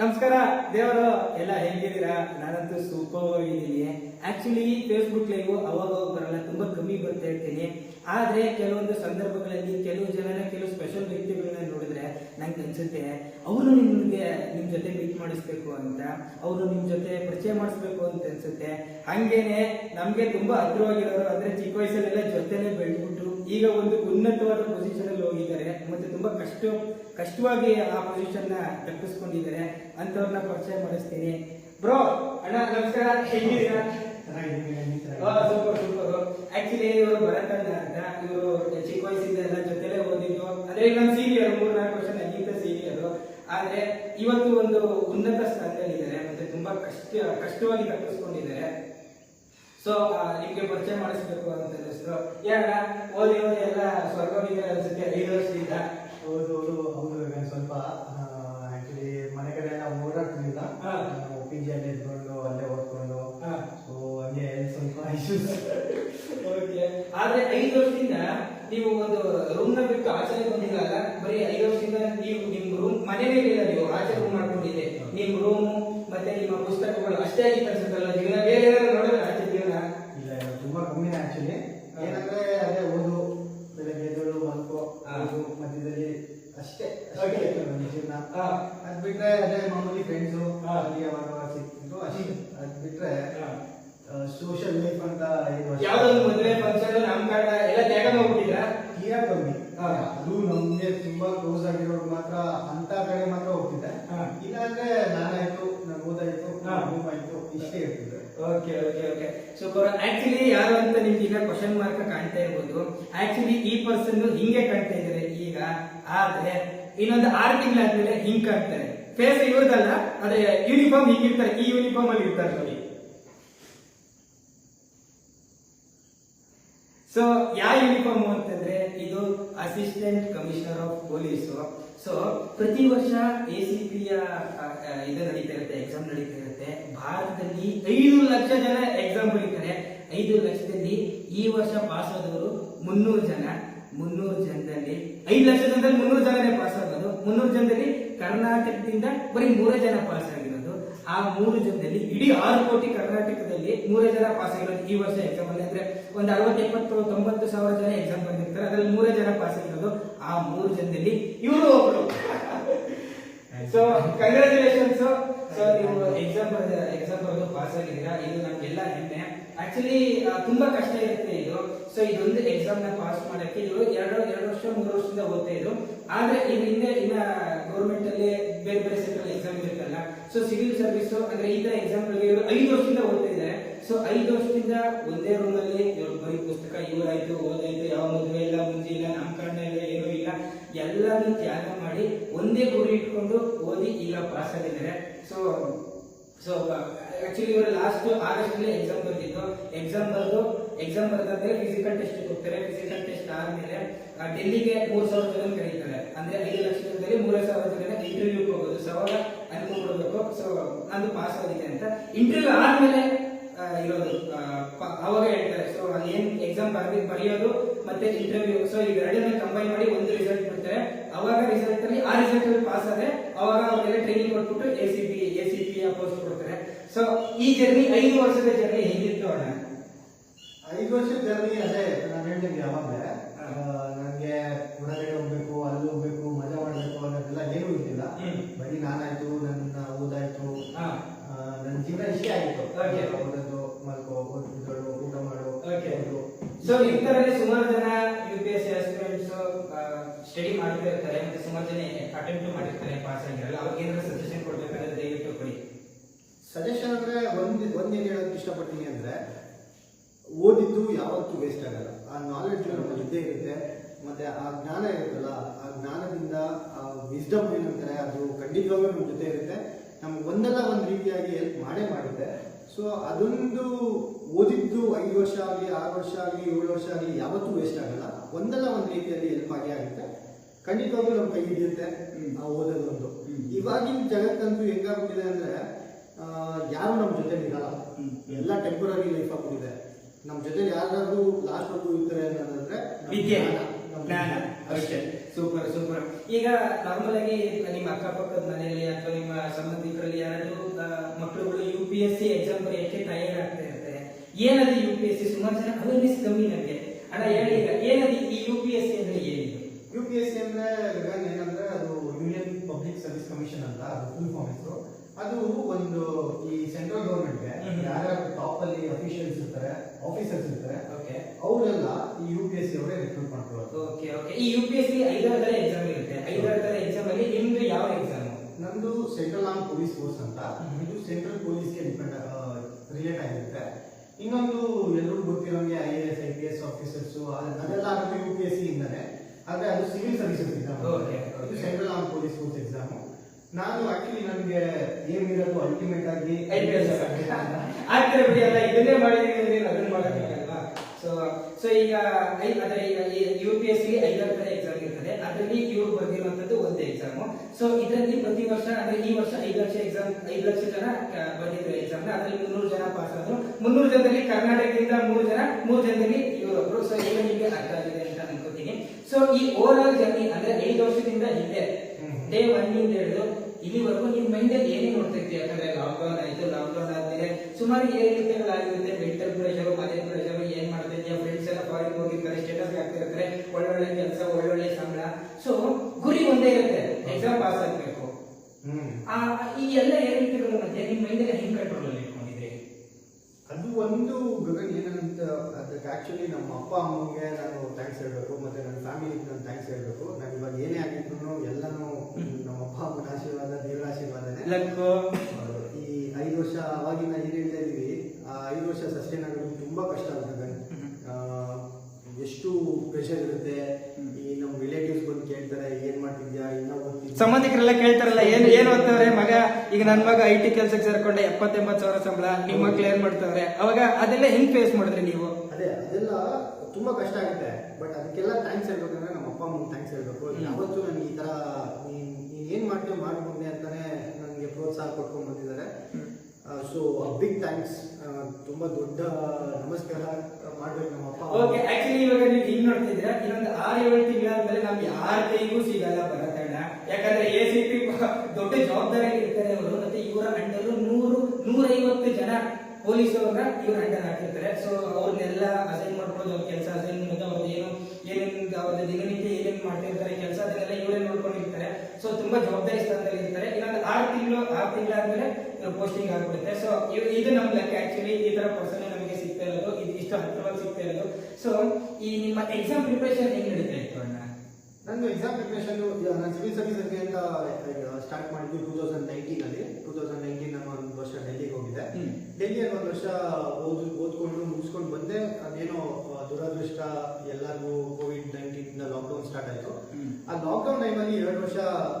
ನಮಸ್ಕಾರ, ದೇವರು, ಎಲ್ಲ ಹೇಗಿದ್ದೀರಾ? ನಾನಂತೂ ಸೂಪರ್ ಇದ್ದೀನಿ ಆಕ್ಚುಲಿ ಫೇಸ್ಬುಕ್ ಲೈವ್ ಅವಾಗ ಅವಾಗ ಬರಲ್ಲ, ತುಂಬಾ ಕಮ್ಮಿ ಬರ್ತಾ ಇರ್ತೀನಿ. ಆದ್ರೆ ಕೆಲವೊಂದು ಸಂದರ್ಭಗಳಲ್ಲಿ ಕೆಲವು ಜನನ, ಕೆಲವು ಸ್ಪೆಷಲ್ ವ್ಯಕ್ತಿಗಳನ್ನ ನೋಡಿದ್ರೆ ನಂಗೆ ಅನ್ಸುತ್ತೆ, ಅವರು ನಿಮ್ಗೆ ನಿಮ್ ಜೊತೆ ಮೀಟ್ ಮಾಡಿಸ್ಬೇಕು ಅಂತ, ಅವರು ನಿಮ್ ಜೊತೆ ಪರಿಚಯ ಮಾಡಿಸ್ಬೇಕು ಅಂತ ಅನ್ಸುತ್ತೆ. ಹಂಗೇನೆ ನಮ್ಗೆ ತುಂಬಾ ಹತ್ರವಾಗಿರೋರು, ಅಂದ್ರೆ ಚಿಕ್ಕ ವಯಸ್ಸಲ್ಲೆಲ್ಲ ಜೊತೆನೆ ಬೆಳೆದ್ಬಿಟ್ಟು ಈಗ ಒಂದು ಉನ್ನತವಾದ ಪೊಸಿಷನ್ ಅಲ್ಲಿ ಹೋಗಿದ್ದಾರೆ. ಮತ್ತೆ ತುಂಬಾ ಕಷ್ಟ ಕಷ್ಟವಾಗಿ ಆ ಪೊಸಿಷನ್ನ ತಪ್ಪಿಸ್ಕೊಂಡಿದ್ದಾರೆ. ಅಂತವ್ರನ್ನ ಪರಿಚಯ ಮಾಡಿಸ್ತೀನಿ. ಬ್ರೋ ಅಣ್ಣ ನಮಸ್ಕಾರ. ಹೇಗಿದ್ದೀರಾ? ಸೂಪರ್ ಸೂಪರ್ ಆಕ್ಚುಲಿ ಇವರು ಭರತ್ ಅಂತ. ಇವರು ಚಿಕ್ಕ ವಯಸ್ಸಿಂದ ಎಲ್ಲ ಜೊತೆಲೆ ಓದಿದ್ದು. ಅಂದ್ರೆ ನಮ್ಮ ಸೀನಿಯರ್ ಮೂರ್ ನಾಲ್ಕು ವರ್ಷ ನನಗಿಂತ ಸೀನಿಯರ್ ಆದ್ರೆ ಇವತ್ತು ಒಂದು ಉನ್ನತ ಸ್ಥಾನದಲ್ಲಿದ್ದಾರೆ. ಮತ್ತೆ ತುಂಬಾ ಕಷ್ಟ ಕಷ್ಟವಾಗಿ ತಪ್ಪಿಸ್ಕೊಂಡಿದ್ದಾರೆ. ಸೊ ನಿಮ್ಗೆ ಪರಿಚಯ ಮಾಡಿಸ್ಬೇಕು ಅಂತ ಅನಿಸ್ತು ಯಾರ ಓದಿ ಓದಿ ಎಲ್ಲ ಸ್ವರ್ಗ ಅನ್ಸುತ್ತೆ. ಐದು ವರ್ಷದಿಂದ. ಹೌದು ಹೌದು ಹೌದು ಸ್ವಲ್ಪ ಆಕ್ಚುಲಿ ಮನೆ ಕಡೆ ನಾವು ಓಡಾಡ್ತಿರ್ಲಿಲ್ಲ ಪಿ ಜಿ ಅಲ್ಲಿ ಇದ್ಕೊಂಡು ಅಲ್ಲೇ ಓದ್ಕೊಂಡು. ಹಾ. ಸೊ ಹಂಗೆ ಸ್ವಲ್ಪ ಇಶ್ಯೂಸ್ ಓಕೆ ಆದ್ರೆ ಐದು ವರ್ಷದಿಂದ ನೀವು ಒಂದು ರೂಮ್ನ ಬಿಟ್ಟು ಬಂದಿಲ್ಲ ಅಲ್ಲ ಬರೀ ಐದು ವರ್ಷದಿಂದ ನೀವು ನಿಮ್ ರೂಮ್ ಮನೇಲೇ ಇಲ್ಲ ನೀವು ಆಚರಣೆ ಮಾಡ್ಕೊಂಡಿದ್ದೆ. ನಿಮ್ ರೂಮ್ ಮತ್ತೆ ನಿಮ್ಮ ಪುಸ್ತಕಗಳು ಅಷ್ಟೇ ಆಗಿ ಅನ್ಸುತ್ತಲ್ಲ ಜೀವನ ಬೇರೆ ಏನಾದ್ರು ನೋಡಿದ್ರೆ ಆಚೆ ಜೀವನ ಇಲ್ಲ ಇಲ್ಲ, ತುಂಬಾ ಕಮ್ಮಿನೇ ಆಕ್ಚುಲಿ ಏನಂದ್ರೆ ಅದೇ ಓದು ಬೆಳಗ್ಗೆ ಎದ್ದೇಳು ಮಲ್ಕೋ ಹಾ. ಓದು ಮಧ್ಯದಲ್ಲಿ ಅಷ್ಟೇ Okay. ಅಷ್ಟೇ ಇತ್ತು ನನ್ನ ಜೀವನ ಹಾ. ಅದ್ ಬಿಟ್ರೆ ಅದೇ ಮಾಮೂಲಿ ಫ್ರೆಂಡ್ಸು ಹಾ. ಅಲ್ಲಿ ಅವಾಗ ಸಿಕ್ಕಿದ್ದು ಅಷ್ಟೇ. ಅದ್ ಬಿಟ್ರೆ. ಸೋಷಿಯಲ್ ಲೈಫ್ ಅಂತ ಯಾವ್ದೊಂದು ಮದುವೆ ಫಂಕ್ಷನ್ ನಾಮಕರಣ ಎಲ್ಲ ತ್ಯಾಗ ಮಾಡ್ಬಿಟ್ಟಿದ್ರ? ತೀರಾ ಕಮ್ಮಿ. ಅದು ನಮ್ಗೆ ತುಂಬಾ ಕ್ಲೋಸ್ ಆಗಿರೋರು ಮಾತ್ರ ಅಂತ ಕಡೆ ಮಾತ್ರ ಹೋಗ್ತಿದ್ದೆ. ಇಲ್ಲಾಂದ್ರೆ ನಾನಾಯ್ತು ನಾನು ಓದಾಯ್ತು. ರೂಮ್ ಆಯ್ತು ಇಷ್ಟೇ ಇರ್ತಿದ್ದೆ. Okay okay okay. So actually ಯಾರು ಅಂತ ನಿಮ್ಗೆ ಈಗ ಕ್ವಶನ್ ಮಾರ್ಕ್ ಕಾಣ್ತಾ ಇರ್ಬೋದು. ಆಕ್ಚುಲಿ ಈ ಪರ್ಸನ್ ಹಿಂಗೆ ಕಾಣ್ತಾ ಇದ್ದಾರೆ ಈಗ. ಆದ್ರೆ ಇನ್ನೊಂದು ಆರು ತಿಂಗಳಾದ್ಮೇಲೆ ಹಿಂಗ್ ಕಾಣ್ತಾರೆ. ಫೇಸ್ ಇರೋದಲ್ಲ ಆದ್ರೆ ಯೂನಿಫಾರ್ಮ್ ಹಿಂಗಿರ್ತಾರೆ ಈ ಯೂನಿಫಾರ್ಮ್ ಅಲ್ಲಿ ಇರ್ತಾರೆ ನೋಡಿ. ಸೊ ಯಾವ ಯೂನಿಫಾರ್ಮ್ ಅಂತಂದ್ರೆ, ಇದು assistant commissioner of police so ಪ್ರತಿ ವರ್ಷ ಎ ಸಿ ಪಿಯ ಇದು ನಡೀತಾ ಇರುತ್ತೆ ಎಕ್ಸಾಮ್ ನಡೀತಾ ಇರುತ್ತೆ. ಭಾರತದಲ್ಲಿ ಐದು ಲಕ್ಷ ಜನ ಎಕ್ಸಾಮ್ ಬರೀತಾರೆ. ಐದು ಲಕ್ಷದಲ್ಲಿ ಈ ವರ್ಷ ಪಾಸ್ ಆದವರು ಮುನ್ನೂರು ಜನ ಮುನ್ನೂರು ಜನದಲ್ಲಿ ಐದು ಲಕ್ಷ ಜನದಲ್ಲಿ ಮುನ್ನೂರು ಜನನೇ ಪಾಸ್ ಆಗೋದು ಮುನ್ನೂರು ಜನದಲ್ಲಿ ಕರ್ನಾಟಕದಿಂದ ಬರೀ ಮೂರೇ ಜನ ಪಾಸ್ ಆಗಿರೋದು. ಆ ಮೂರು ಜನದಲ್ಲಿ ಇಡೀ ಆರು ಕೋಟಿ ಕರ್ನಾಟಕದಲ್ಲಿ ಮೂರೇ ಜನ ಪಾಸ್ ಆಗಿರೋದು ಈ ವರ್ಷ ಎಕ್ಸಾಮ್ ಅಲ್ಲಿ. ಅಂದ್ರೆ ಒಂದು ಅರವತ್ತು, ಎಪ್ಪತ್ತು, ತೊಂಬತ್ತು ಸಾವಿರ ಜನ ಎಕ್ಸಾಮ್ ಬಂದಿರ್ತಾರೆ ಅದ್ರಲ್ಲಿ ಮೂರೇ ಜನ ಪಾಸ್ ಆಗಿರೋದು ಆ ಮೂರು ಜನದಲ್ಲಿ ಇವರು ಒಬ್ರು. ಸೊ ಕಂಗ್ರಾಚುಲೇಷನ್ಸ್ ಸೊ ನೀವು ಎಕ್ಸಾಮ್ ಎಕ್ಸಾಮ್ ಬರೆದು ಪಾಸ್ ಆಗಿದ್ದೀರಾ? ಇದು ನಮ್ಗೆಲ್ಲ ಹೆಮ್ಮೆ. ಆಕ್ಚುಲಿ ತುಂಬಾ ಕಷ್ಟ ಇರುತ್ತೆ ಇದು. ಸೊ ಇದೊಂದು ಎಕ್ಸಾಮ್ನ ಪಾಸ್ ಮಾಡಕ್ಕೆ ಇವರು ಎರಡು ಎರಡು ವರ್ಷ, ಮೂರು ವರ್ಷದಿಂದ ಓದ್ತಾ ಇದ್ರು. ಆದ್ರೆ ಇನ್ನು ಹಿಂದೆ ಇನ್ನ ಗೌರ್ಮೆಂಟ್ ಅಲ್ಲಿ ಬೇರೆ ಬೇರೆ ಸೆಂಟ್ರಲ್ ಎಕ್ಸಾಮ್ ಇರುತ್ತಲ್ಲ ಸೊ ಸಿವಿಲ್ ಸರ್ವಿಸ್ ಅಂದ್ರೆ ಈ ತರ ಎಕ್ಸಾಮ್ ಇವರು ಐದು ವರ್ಷದಿಂದ ಓದ್ತಾ ಇದ್ದಾರೆ ಸೊ ಐದು ವರ್ಷದಿಂದ ಒಂದೇ ರೂಮ್ ಅಲ್ಲಿ ಇವರು ಬರೀ ಪುಸ್ತಕ ಇವರಾಯ್ತು, ಓದಾಯ್ತು, ಯಾವ ಮದುವೆ ಇಲ್ಲ, ಮುಂಚೆ ಇಲ್ಲ ನಾಮಕರಣ ಇಲ್ಲ, ಏನೂ ಇಲ್ಲ. ಎಲ್ಲಾನು ತ್ಯಾಗ ಮಾಡಿ ಒಂದೇ ಗುರಿ ಇಟ್ಕೊಂಡು ಓದಿ ಈಗ ಪಾಸ್ ಆಗಿದ್ದಾರೆ. ಸೊ ಸೊ ಆಕ್ಚುಲಿ ಇವರು ಲಾಸ್ಟ್ ಆಗಸ್ಟ್ ಅಲ್ಲಿ ಎಕ್ಸಾಮ್ ಬರ್ತಿದ್ದು ಎಕ್ಸಾಮ್ ಬರೆದು ಎಕ್ಸಾಮ್ ಬರೆದಾದ್ಮೇಲೆ ಫಿಸಿಕಲ್ ಟೆಸ್ಟ್ ಕೊಡ್ತಾರೆ. ಫಿಸಿಕಲ್ ಟೆಸ್ಟ್ ಆದ್ಮೇಲೆ ಡೆಲ್ಲಿಗೆ ಮೂರು ಸಾವಿರ ಜನ ಕರೀತಾರೆ. ಅಂದ್ರೆ ಐದು ಲಕ್ಷ ಜನದಲ್ಲಿ ಮೂರೇ ಸಾವಿರ ಜನ ಇಂಟರ್ವ್ಯೂ ಹೋಗೋದು. ಸವಾಲ ಅವಾಗ ಕೊಡಬೇಕು ಸೊ ನಾನು ಪಾಸ್ ಆಗಿದೆ ಅಂತ. ಇಂಟರ್ವ್ಯೂ ಆದ್ಮೇಲೆ ಇರೋದು ಅವಾಗ ಹೇಳ್ತಾರೆ. ಸೊ ಏನ್ ಎಕ್ಸಾಮ್ ಬರ್ದಿ, ಬರೆಯೋದು ಮತ್ತೆ ಇಂಟರ್ವ್ಯೂ ಸೊ ಇವೆರಡನ್ನ ಕಂಬೈನ್ ಮಾಡಿ ಒಂದು ರಿಸಲ್ಟ್ ಬಿಡ್ತಾರೆ. ಅವಾಗ ರಿಸಲ್ಟ್ ಅಲ್ಲಿ ಆ ರಿಸಲ್ಟ್ ಅಲ್ಲಿ ಪಾಸ್ ಆದ್ರೆ ಅವಾಗ ಅವ್ರಿಗೆಲ್ಲ ಟ್ರೈನಿಂಗ್ ಕೊಟ್ಬಿಟ್ಟು A C P A C P post ಕೊಡ್ತಾರೆ. ಸೊ ಈ ಜರ್ನಿ ಐದು ವರ್ಷದ ಜರ್ನಿ ಹೇಗಿತ್ತು ಅಣ್ಣ? ಐದು ವರ್ಷದ ಜರ್ನಿ ಅದೇ, ನಾನು ಹೇಳ್ದಂಗೆ ಯಾವಾಗಲೇ. ಹಾ. ನನಗೆ ಹೊರಗಡೆ ಹೋಗ್ಬೇಕು ಅಲ್ಲಿ ಹೋಗ್ಬೇಕು ಮಜಾ ಮಾಡ್ಬೇಕು ಅನ್ನೋದೆಲ್ಲ ಏನೂ ಇರ್ಲಿಲ್ಲ. ಬರೀ ನಾನಾಯ್ತು ನನ್ನ ಓದಾಯ್ತು ಹಾ. ನನ್ನ ಜೀವನ ಇಷ್ಟೇ ಆಯ್ತು. ಓದೋದು ಮಲ್ಕೋ ಓದ್ತಿದ್ದಳು ಊಟ ಮಾಡು. ಸೊ ಈ ತರನೇ ಸುಮಾರು ಜನ U P S C study ಮಾಡ್ತಾ ಇರ್ತಾರೆ ಮತ್ತೆ ಸುಮಾರು ಜನ ಅಟೆಂಪ್ಟ್ ಮಾಡಿರ್ತಾರೆ ಪಾಸ್ ಆಗಿರಲ್ಲ ಅವ್ರಿಗೆ ಏನಾದ್ರು ಸಜೆಷನ್ ಕೊಡ್ಬೇಕಾದ್ರೆ ದಯವಿಟ್ಟು ಕೊಡಿ ಸಜೆಷನ್ ಅಂದ್ರೆ ಒಂದ್ ಒಂದ್ ಏನ್ ಹೇಳಕ್ ಇಷ್ಟಪಡ್ತೀನಿ ಅಂದ್ರೆ ಓದಿದ್ದು ಯಾವತ್ತೂ ವೇಸ್ಟ್ ಆಗಲ್ಲ ಆ ನಾಲೆಡ್ಜ್ ನಮ್ಮ ಜೊತೆ ಇರುತ್ತೆ. ಮತ್ತೆ ಆ ಜ್ಞಾನ ಇರುತ್ತಲ್ಲ ಆ ಜ್ಞಾನದಿಂದ ಆ ವಿಸ್ಡಮ್ ಏನಂತಾರೆ ಅದು ಖಂಡಿತವಾಗ್ಲೂ ನಮ್ಮ ಜೊತೆ ಇರುತ್ತೆ. ನಮ್ಗೆ ಒಂದಲ್ಲ ಒಂದು ರೀತಿಯಾಗಿ ಹೆಲ್ಪ್ ಮಾಡೇ ಮಾಡುತ್ತೆ. ಸೊ ಅದೊಂದು ಓದಿದ್ದು ಐದು ವರ್ಷ ಆಗಲಿ ಆರು ವರ್ಷ ಆಗಲಿ ಏಳು ವರ್ಷ ಆಗಲಿ ಯಾವತ್ತೂ ವೇಸ್ಟ್ ಆಗಲ್ಲ. ಒಂದಲ್ಲ ಒಂದು ರೀತಿಯಲ್ಲಿ ಹೆಲ್ಪ್ ಆಗಿ ಆಗುತ್ತೆ. ಖಂಡಿತವಾಗ್ಲೂ ನಮ್ಮ ಕೈ ಹಿಡಿಯುತ್ತೆ ಆ ಓದೋದೊಂದು ಒಂದು. ಇವಾಗಿನ ಜಗತ್ತಂತೂ ಹೆಂಗಾಗ್ಬಿಟ್ಟಿದೆ ಅಂದರೆ ಯಾರು ನಮ್ಮ ಜೊತೆ ಇರಲ್ಲ. ಎಲ್ಲ ಟೆಂಪರರಿ ಲೈಫ್ ಆಗ್ಬಿಟ್ಟಿದೆ. ನಮ್ಮ ಜೊತೆ ಯಾರಾದ್ರೂ ಲಾಸ್ಟ್ ವರ್ಗು ಇರ್ತಾರೆ ಅನ್ನೋದಂದ್ರೆ ನಮ್ಮ ವಿದ್ಯೆ ಜ್ಞಾನ, ಅಷ್ಟೇ. Super super. ಈಗ ನಾರ್ಮಲ್ ಆಗಿ ನಿಮ್ಮ ಅಕ್ಕಪಕ್ಕದ ಮನೆಯಲ್ಲಿ ಅಥವಾ ನಿಮ್ಮ ಸಂಬಂಧಿಕರಲ್ಲಿ ಯಾರಾದ್ರೂ ಮಕ್ಕಳುಗಳು U P S C exam ಬರೆಯಕ್ಕೆ ತಯಾರಾಗ್ತಾ ಇರ್ತಾರೆ ಏನದು ಯು ಪಿ ಎಸ್ ಸಿ ಸುಮಾರು ಜನ ಅವೇರ್ನೆಸ್ ಕಮ್ಮಿ ನನಗೆ ಅಣ್ಣ ಹೇಳಿ ಈಗ ಏನದು ಈ ಯು ಪಿ ಎಸ್ ಸಿ ಅಂದ್ರೆ ಏನಿದೆ? ಯು ಪಿ ಎಸ್ ಸಿ ಅಂದ್ರೆ ಏನಂದ್ರೆ ಅದು ಯೂನಿಯನ್ ಪಬ್ಲಿಕ್ ಸರ್ವಿಸ್ ಕಮಿಷನ್ ಅಂತ ಅದು ಫುಲ್ ಫಾರ್ಮ್ ಹೆಸರು ಅದು ಒಂದು ಈ ಸೆಂಟ್ರಲ್ ಗೌರ್ಮೆಂಟ್ಗೆ. ಯಾರ್ಯಾರು ಟಾಪ್ ಅಲ್ಲಿ ಅಫಿಷಿಯಲ್ಸ್ ಇರ್ತಾರೆ ಆಫೀಸರ್ಸ್ ಇರ್ತಾರೆ ಓಕೆ ಅವರೆಲ್ಲ ಈ ಯು ಪಿ ಎಸ್ ಸಿ ಅವರೇ ರಿಕ್ರೂಟ್ ಮಾಡ್ಕೊಳ್ಳೋದು. ಓಕೆ ಓಕೆ ಈ ಯು ಪಿ ಎಸ್ ಸಿ ಐದಾರು ತರ ಎಕ್ಸಾಮ್ ಇರುತ್ತೆ. ಐದಾರು ತರ ಎಕ್ಸಾಮ್ ಅಲ್ಲಿ ನಿಮ್ದು ಯಾವ ಎಕ್ಸಾಮ್ ನಂದು ಸೆಂಟ್ರಲ್ ಆರ್ಮ್ ಪೊಲೀಸ್ ಫೋರ್ಸ್ ಅಂತ. ಇದು ಸೆಂಟ್ರಲ್ ಪೊಲೀಸ್ಗೆ ಡಿಪೆಂಡ್ ರಿಲೇಟ್ ಆಗಿರುತ್ತೆ. ಇನ್ನೊಂದು ಎಲ್ಲರೂ ಗೊತ್ತಿರೋಂಗೆ I A S I P S officers ಅದೆಲ್ಲ ಆಗುತ್ತೆ ಯು ಪಿ ಎಸ್ ಸಿ ಇಂದಾನೆ. ಆದರೆ ಅದು ಸಿವಿಲ್ ಸರ್ವಿಸಸ್ ಎಕ್ಸಾಮ್. ಇದು central arm police force exam ನಾನು ಆಕ್ಚುಲಿ ನನಗೆ ಏಮ್ ಇರೋದು ಅಲ್ಟಿಮೇಟ್ ಆಗಿ ಐ ಪಿ ಎಸ್ ಆಗ್ತಾರೆ ಬಿಡಿ ಅಲ್ಲ ಇದನ್ನೇ ಮಾಡಿದೀವಿ ಅಂದ್ರೆ ಅದನ್ನ ಮಾಡೋದಕ್ಕಲ್ವಾ ಸೊ ಸೊ ಈಗ ಅಂದ್ರೆ ಈಗ ಯು ಪಿ ಎಸ್ ಸಿ ಐದಾರು ತರ ಎಕ್ಸಾಮ್ ಇರ್ತದೆ. ಅದರಲ್ಲಿ ಇವ್ರು ಬರ್ದಿರುವಂತದ್ದು ಒಂದೇ ಎಕ್ಸಾಮ್ ಸೊ ಇದರಲ್ಲಿ ಪ್ರತಿ ವರ್ಷ ಅಂದ್ರೆ ಈ ವರ್ಷ ಐದು ಲಕ್ಷ ಎಕ್ಸಾಮ್ ಐದು ಲಕ್ಷ ಜನ ಬಂದಿದ್ರು ಎಕ್ಸಾಮ್ ಅದರಲ್ಲಿ ಮುನ್ನೂರು ಜನ ಪಾಸ್ ಆದ್ರು. ಮುನ್ನೂರು ಜನದಲ್ಲಿ ಕರ್ನಾಟಕದಿಂದ ಮೂರು ಜನ ಮೂರು ಜನದಲ್ಲಿ ಇವರೊಬ್ರು ಸೊ ಈಗ ನಿಮಗೆ ಅರ್ಥ ಆಗಿದೆ ಅಂತ ಅನ್ಕೋತೀನಿ. ಸೊ ಈ ಓವರ್ ಆಲ್ ಜರ್ನಿ ಅಂದ್ರೆ ಐದು ವರ್ಷದಿಂದ ಹಿಂದೆ ಡೇ ಒನ್ ಇಂದ ಇಲ್ಲಿವರೆಗೂ ನಿಮ್ ಮೈಂಡಲ್ಲಿ ಏನೇ ನೋಡ್ತಾ ಇರ್ತೀವಿ ಯಾಕಂದ್ರೆ ಲಾಕ್ಡೌನ್ ಆಯ್ತು ಲಾಕ್ಡೌನ್ ಆದ್ಮೇಲೆ ಸುಮಾರು ಏರಿಕೆಗಳಾಗಿರುತ್ತೆ ಮೆಂಟಲ್ ಪ್ರೆಷರ್ ಮನೆ ಪ್ರೆಷರ್ ಏನ್ ಮಾಡ್ತಾ ಇದೆಯಾ ಫ್ರೆಂಡ್ಸ್ ಎಲ್ಲ ಫಾರಿನ್ ಹೋಗಿರ್ತಾರೆ ಸ್ಟೇಟಸ್ ಆಗ್ತಿರ್ತಾರೆ ಒಳ್ಳೊಳ್ಳೆ ಕೆಲಸ ಒಳ್ಳೊಳ್ಳೆ ಸಂಬಳ. ಸೊ ಗುರಿ ಒಂದೇ ಇರುತ್ತೆ. ಎಕ್ಸಾಮ್ ಪಾಸ್ ಆಗ್ಬೇಕು. ಈ ಎಲ್ಲ ಏರಿಕೆಗಳ ಮಧ್ಯೆ ನಿಮ್ ಮೈಂಡಲ್ಲಿ ಹೆಂಗ್ ಕಂಟ್ರೋಲ್ ಅಲ್ಲಿ ಇಟ್ಕೊಂಡಿದ್ರಿ? ಅದು ಒಂದು ಗಗನ್ ಏನಂತ ಅದಕ್ಕೆ ಆಕ್ಚುಲಿ ನಮ್ಮ ಅಪ್ಪ ಅಮ್ಮಗೆ ನಾನು ಥ್ಯಾಂಕ್ಸ್ ಹೇಳ್ಬೇಕು. ಮತ್ತೆ ನನ್ನ ಫ್ಯಾಮಿಲಿಗೆ ನಾನು ಥ್ಯಾಂಕ್ಸ್ ಹೇಳ್ಬೇಕು. ನಾನು ಲಕ್ಕು ಈ ಐದು ವರ್ಷ ಅವಾಗಿನ ಏನ್ ಹೇಳ್ತಾ ಇದೀವಿ ಆ ಐದು ವರ್ಷ ಸಸ್ಟೈನ್ ಆಗೋದು ತುಂಬಾ ಕಷ್ಟ ಆಗುತ್ತೆ ಎಷ್ಟು ಪ್ರೆಷರ್ ಇರುತ್ತೆ ಈ ನಮ್ಮ ರಿಲೇಟಿವ್ಸ್ ಬಂದು ಕೇಳ್ತಾರೆ ಏನ್ ಮಾಡ್ತಿದ್ಯಾ ಓದ್ತಿದ್ಯಾ? ಸಂಬಂಧಿಕರೆಲ್ಲ ಕೇಳ್ತಾರಲ್ಲ ಏನ್ ಏನ್ ಓದ್ತವ್ರೆ? ಮಗ ಈಗ ನನ್ ಮಗ ಐ ಟಿ ಕೆಲ್ಸಕ್ಕೆ ಸೇರ್ಕೊಂಡೆ ಎಪ್ಪತ್ತೆಂಬತ್ತು ಸಾವಿರ ಸಂಬಳ ನಿಮ್ ಮಕ್ಳು ಏನ್ ಮಾಡ್ತವ್ರೆ? ಅವಾಗ ಅದೆಲ್ಲ ಹೆಂಗ್ ಫೇಸ್ ಮಾಡಿದ್ರಿ ನೀವು? ಅದೇ ಅದೆಲ್ಲ ತುಂಬಾ ಕಷ್ಟ ಆಗುತ್ತೆ. ಬಟ್ ಅದಕ್ಕೆಲ್ಲ ಥ್ಯಾಂಕ್ಸ್ ಹೇಳ್ಬೇಕಂದ್ರೆ ನಮ್ಮ ಅಪ್ಪ ಅಮ್ಮ ಥ್ಯಾಂಕ್ಸ್ ಹೇಳ್ಬೇಕು. ಯಾವತ್ತು ನನ್ಗೆ ಈ ತರ ನೀನ್ ಏನ್ ಮಾಡ್ತೀವಿ ಮಾಡಿ ಮುಂದೆ ಅಂತಾನೆ ನನಗೆ ಪ್ರೋತ್ಸಾಹ ಕೊಟ್ಕೊಂಡು ಬಂದಿದ್ದಾರೆ. ಸೊ ಬಿಗ್ ಥ್ಯಾಂಕ್ಸ್ ತುಂಬಾ ದೊಡ್ಡ ನಮಸ್ಕಾರ ಮಾಡ್ಬೇಕು ನಮ್ಮ ಅಪ್ಪ ಓಕೆ ಆಕ್ಚುಲಿ ಇವಾಗ ನೀವು ಹಿಂಗ್ ನೋಡ್ತಿದ್ದೀರಾ? ಇನ್ನೊಂದು ಆರು ಏಳು ಮೇಲೆ ನಮ್ಗೆ ಯಾರ ಕೈಗೂ ಸಿಗಲ್ಲ ಭರತಣ್ಣ ಯಾಕಂದ್ರೆ ಎ ಸಿ ಪಿ ದೊಡ್ಡ ಜವಾಬ್ದಾರಿ ಇರ್ತಾರೆ ಅವರು. ಮತ್ತೆ ಇವರ ಅಂಡರ್ ನೂರು ನೂರೈವತ್ತು ಜನ ಪೊಲೀಸ್ ಅವ್ರನ್ನ ಇವ್ರ ಅಂಡರ್ ಹಾಕಿರ್ತಾರೆ. ಸೊ ಅವ್ರನ್ನೆಲ್ಲ ಅಸೈನ್ ಮಾಡ್ಕೊಂಡು ಅವ್ರ ಕೆಲಸ ಅಸೈನ್ ಮಾಡೋದು ಅವ್ರದ್ದು ಏನು ಏನೇನು ಅವ್ರ ದಿನನಿತ್ಯ ಏನೇನು ಮಾಡ್ತಿರ್ತಾರೆ ಕೆಲಸ ಅದನ್ನೆಲ್ಲ ಇವರೇ ನೋಡ್ಕೊಂಡಿರ್ತಾರೆ. ಸೊ ತುಂಬಾ ಜವಾಬ್ದಾರಿ ಸ್ಥಾನದಲ್ಲಿ ಇರ್ತಾರೆ. ಇನ್ನೊಂದು ಆರು ತಿಂಗಳು, ಆರು ತಿಂಗಳಾದ್ಮೇಲೆ ಪೋಸ್ಟಿಂಗ್ ಆಗ್ಬಿಡುತ್ತೆ. ಸೊ ಇದು ನಮ್ ಲೆಕ್ಕ ಆಕ್ಚುಲಿ ಈ ತರ ಪರ್ಸನ್ ನಮಗೆ ಸಿಗ್ತಾ ಇರೋದು. ಇದು ಇಷ್ಟು ಹತ್ತಿರವಾಗಿ ಸಿಗ್ತಾ ಇರೋದು. ಸೊ ಈ ನಿಮ್ಮ ಎಕ್ಸಾಮ್ ಪ್ರಿಪರೇಷನ್ ಹೆಂಗ್ ನಡೀತಾ ಇತ್ತು ಅಣ್ಣ? ನಂದು ಎಕ್ಸಾಮ್ ಪ್ರಿಪ್ರೇಷನ್ ನಾನು ಸಿವಿಲ್ ಸರ್ವಿಸ್ ಅಂತ ಸ್ಟಾರ್ಟ್ ಮಾಡಿದ್ವಿ ಟೂ ತೌಸಂಡ್ ನೈನ್ಟೀನ್ ಅಲ್ಲಿ ಟೂ ತೌಸಂಡ್ ನೈನ್ಟೀನ್ ನಾನು ಒಂದು ವರ್ಷ ಡೆಲ್ಲಿಗೆ ಹೋಗಿದ್ದೆ. ಡೆಲ್ಲಿಯಲ್ಲಿ ಒಂದು ವರ್ಷ ಓದ್ ಓದ್ಕೊಂಡು ಮುಗಿಸ್ಕೊಂಡು ಬಂದೆ ಅದೇನೋ ದುರದೃಷ್ಟ ಎಲ್ಲರಿಗೂ ಕೋವಿಡ್ ನೈನ್ಟೀನ್ ಲಾಕ್ಡೌನ್ ಸ್ಟಾರ್ಟ್ ಆಯಿತು. ಆ ಲಾಕ್ಡೌನ್ ಟೈಮಲ್ಲಿ ಎರಡು ವರ್ಷ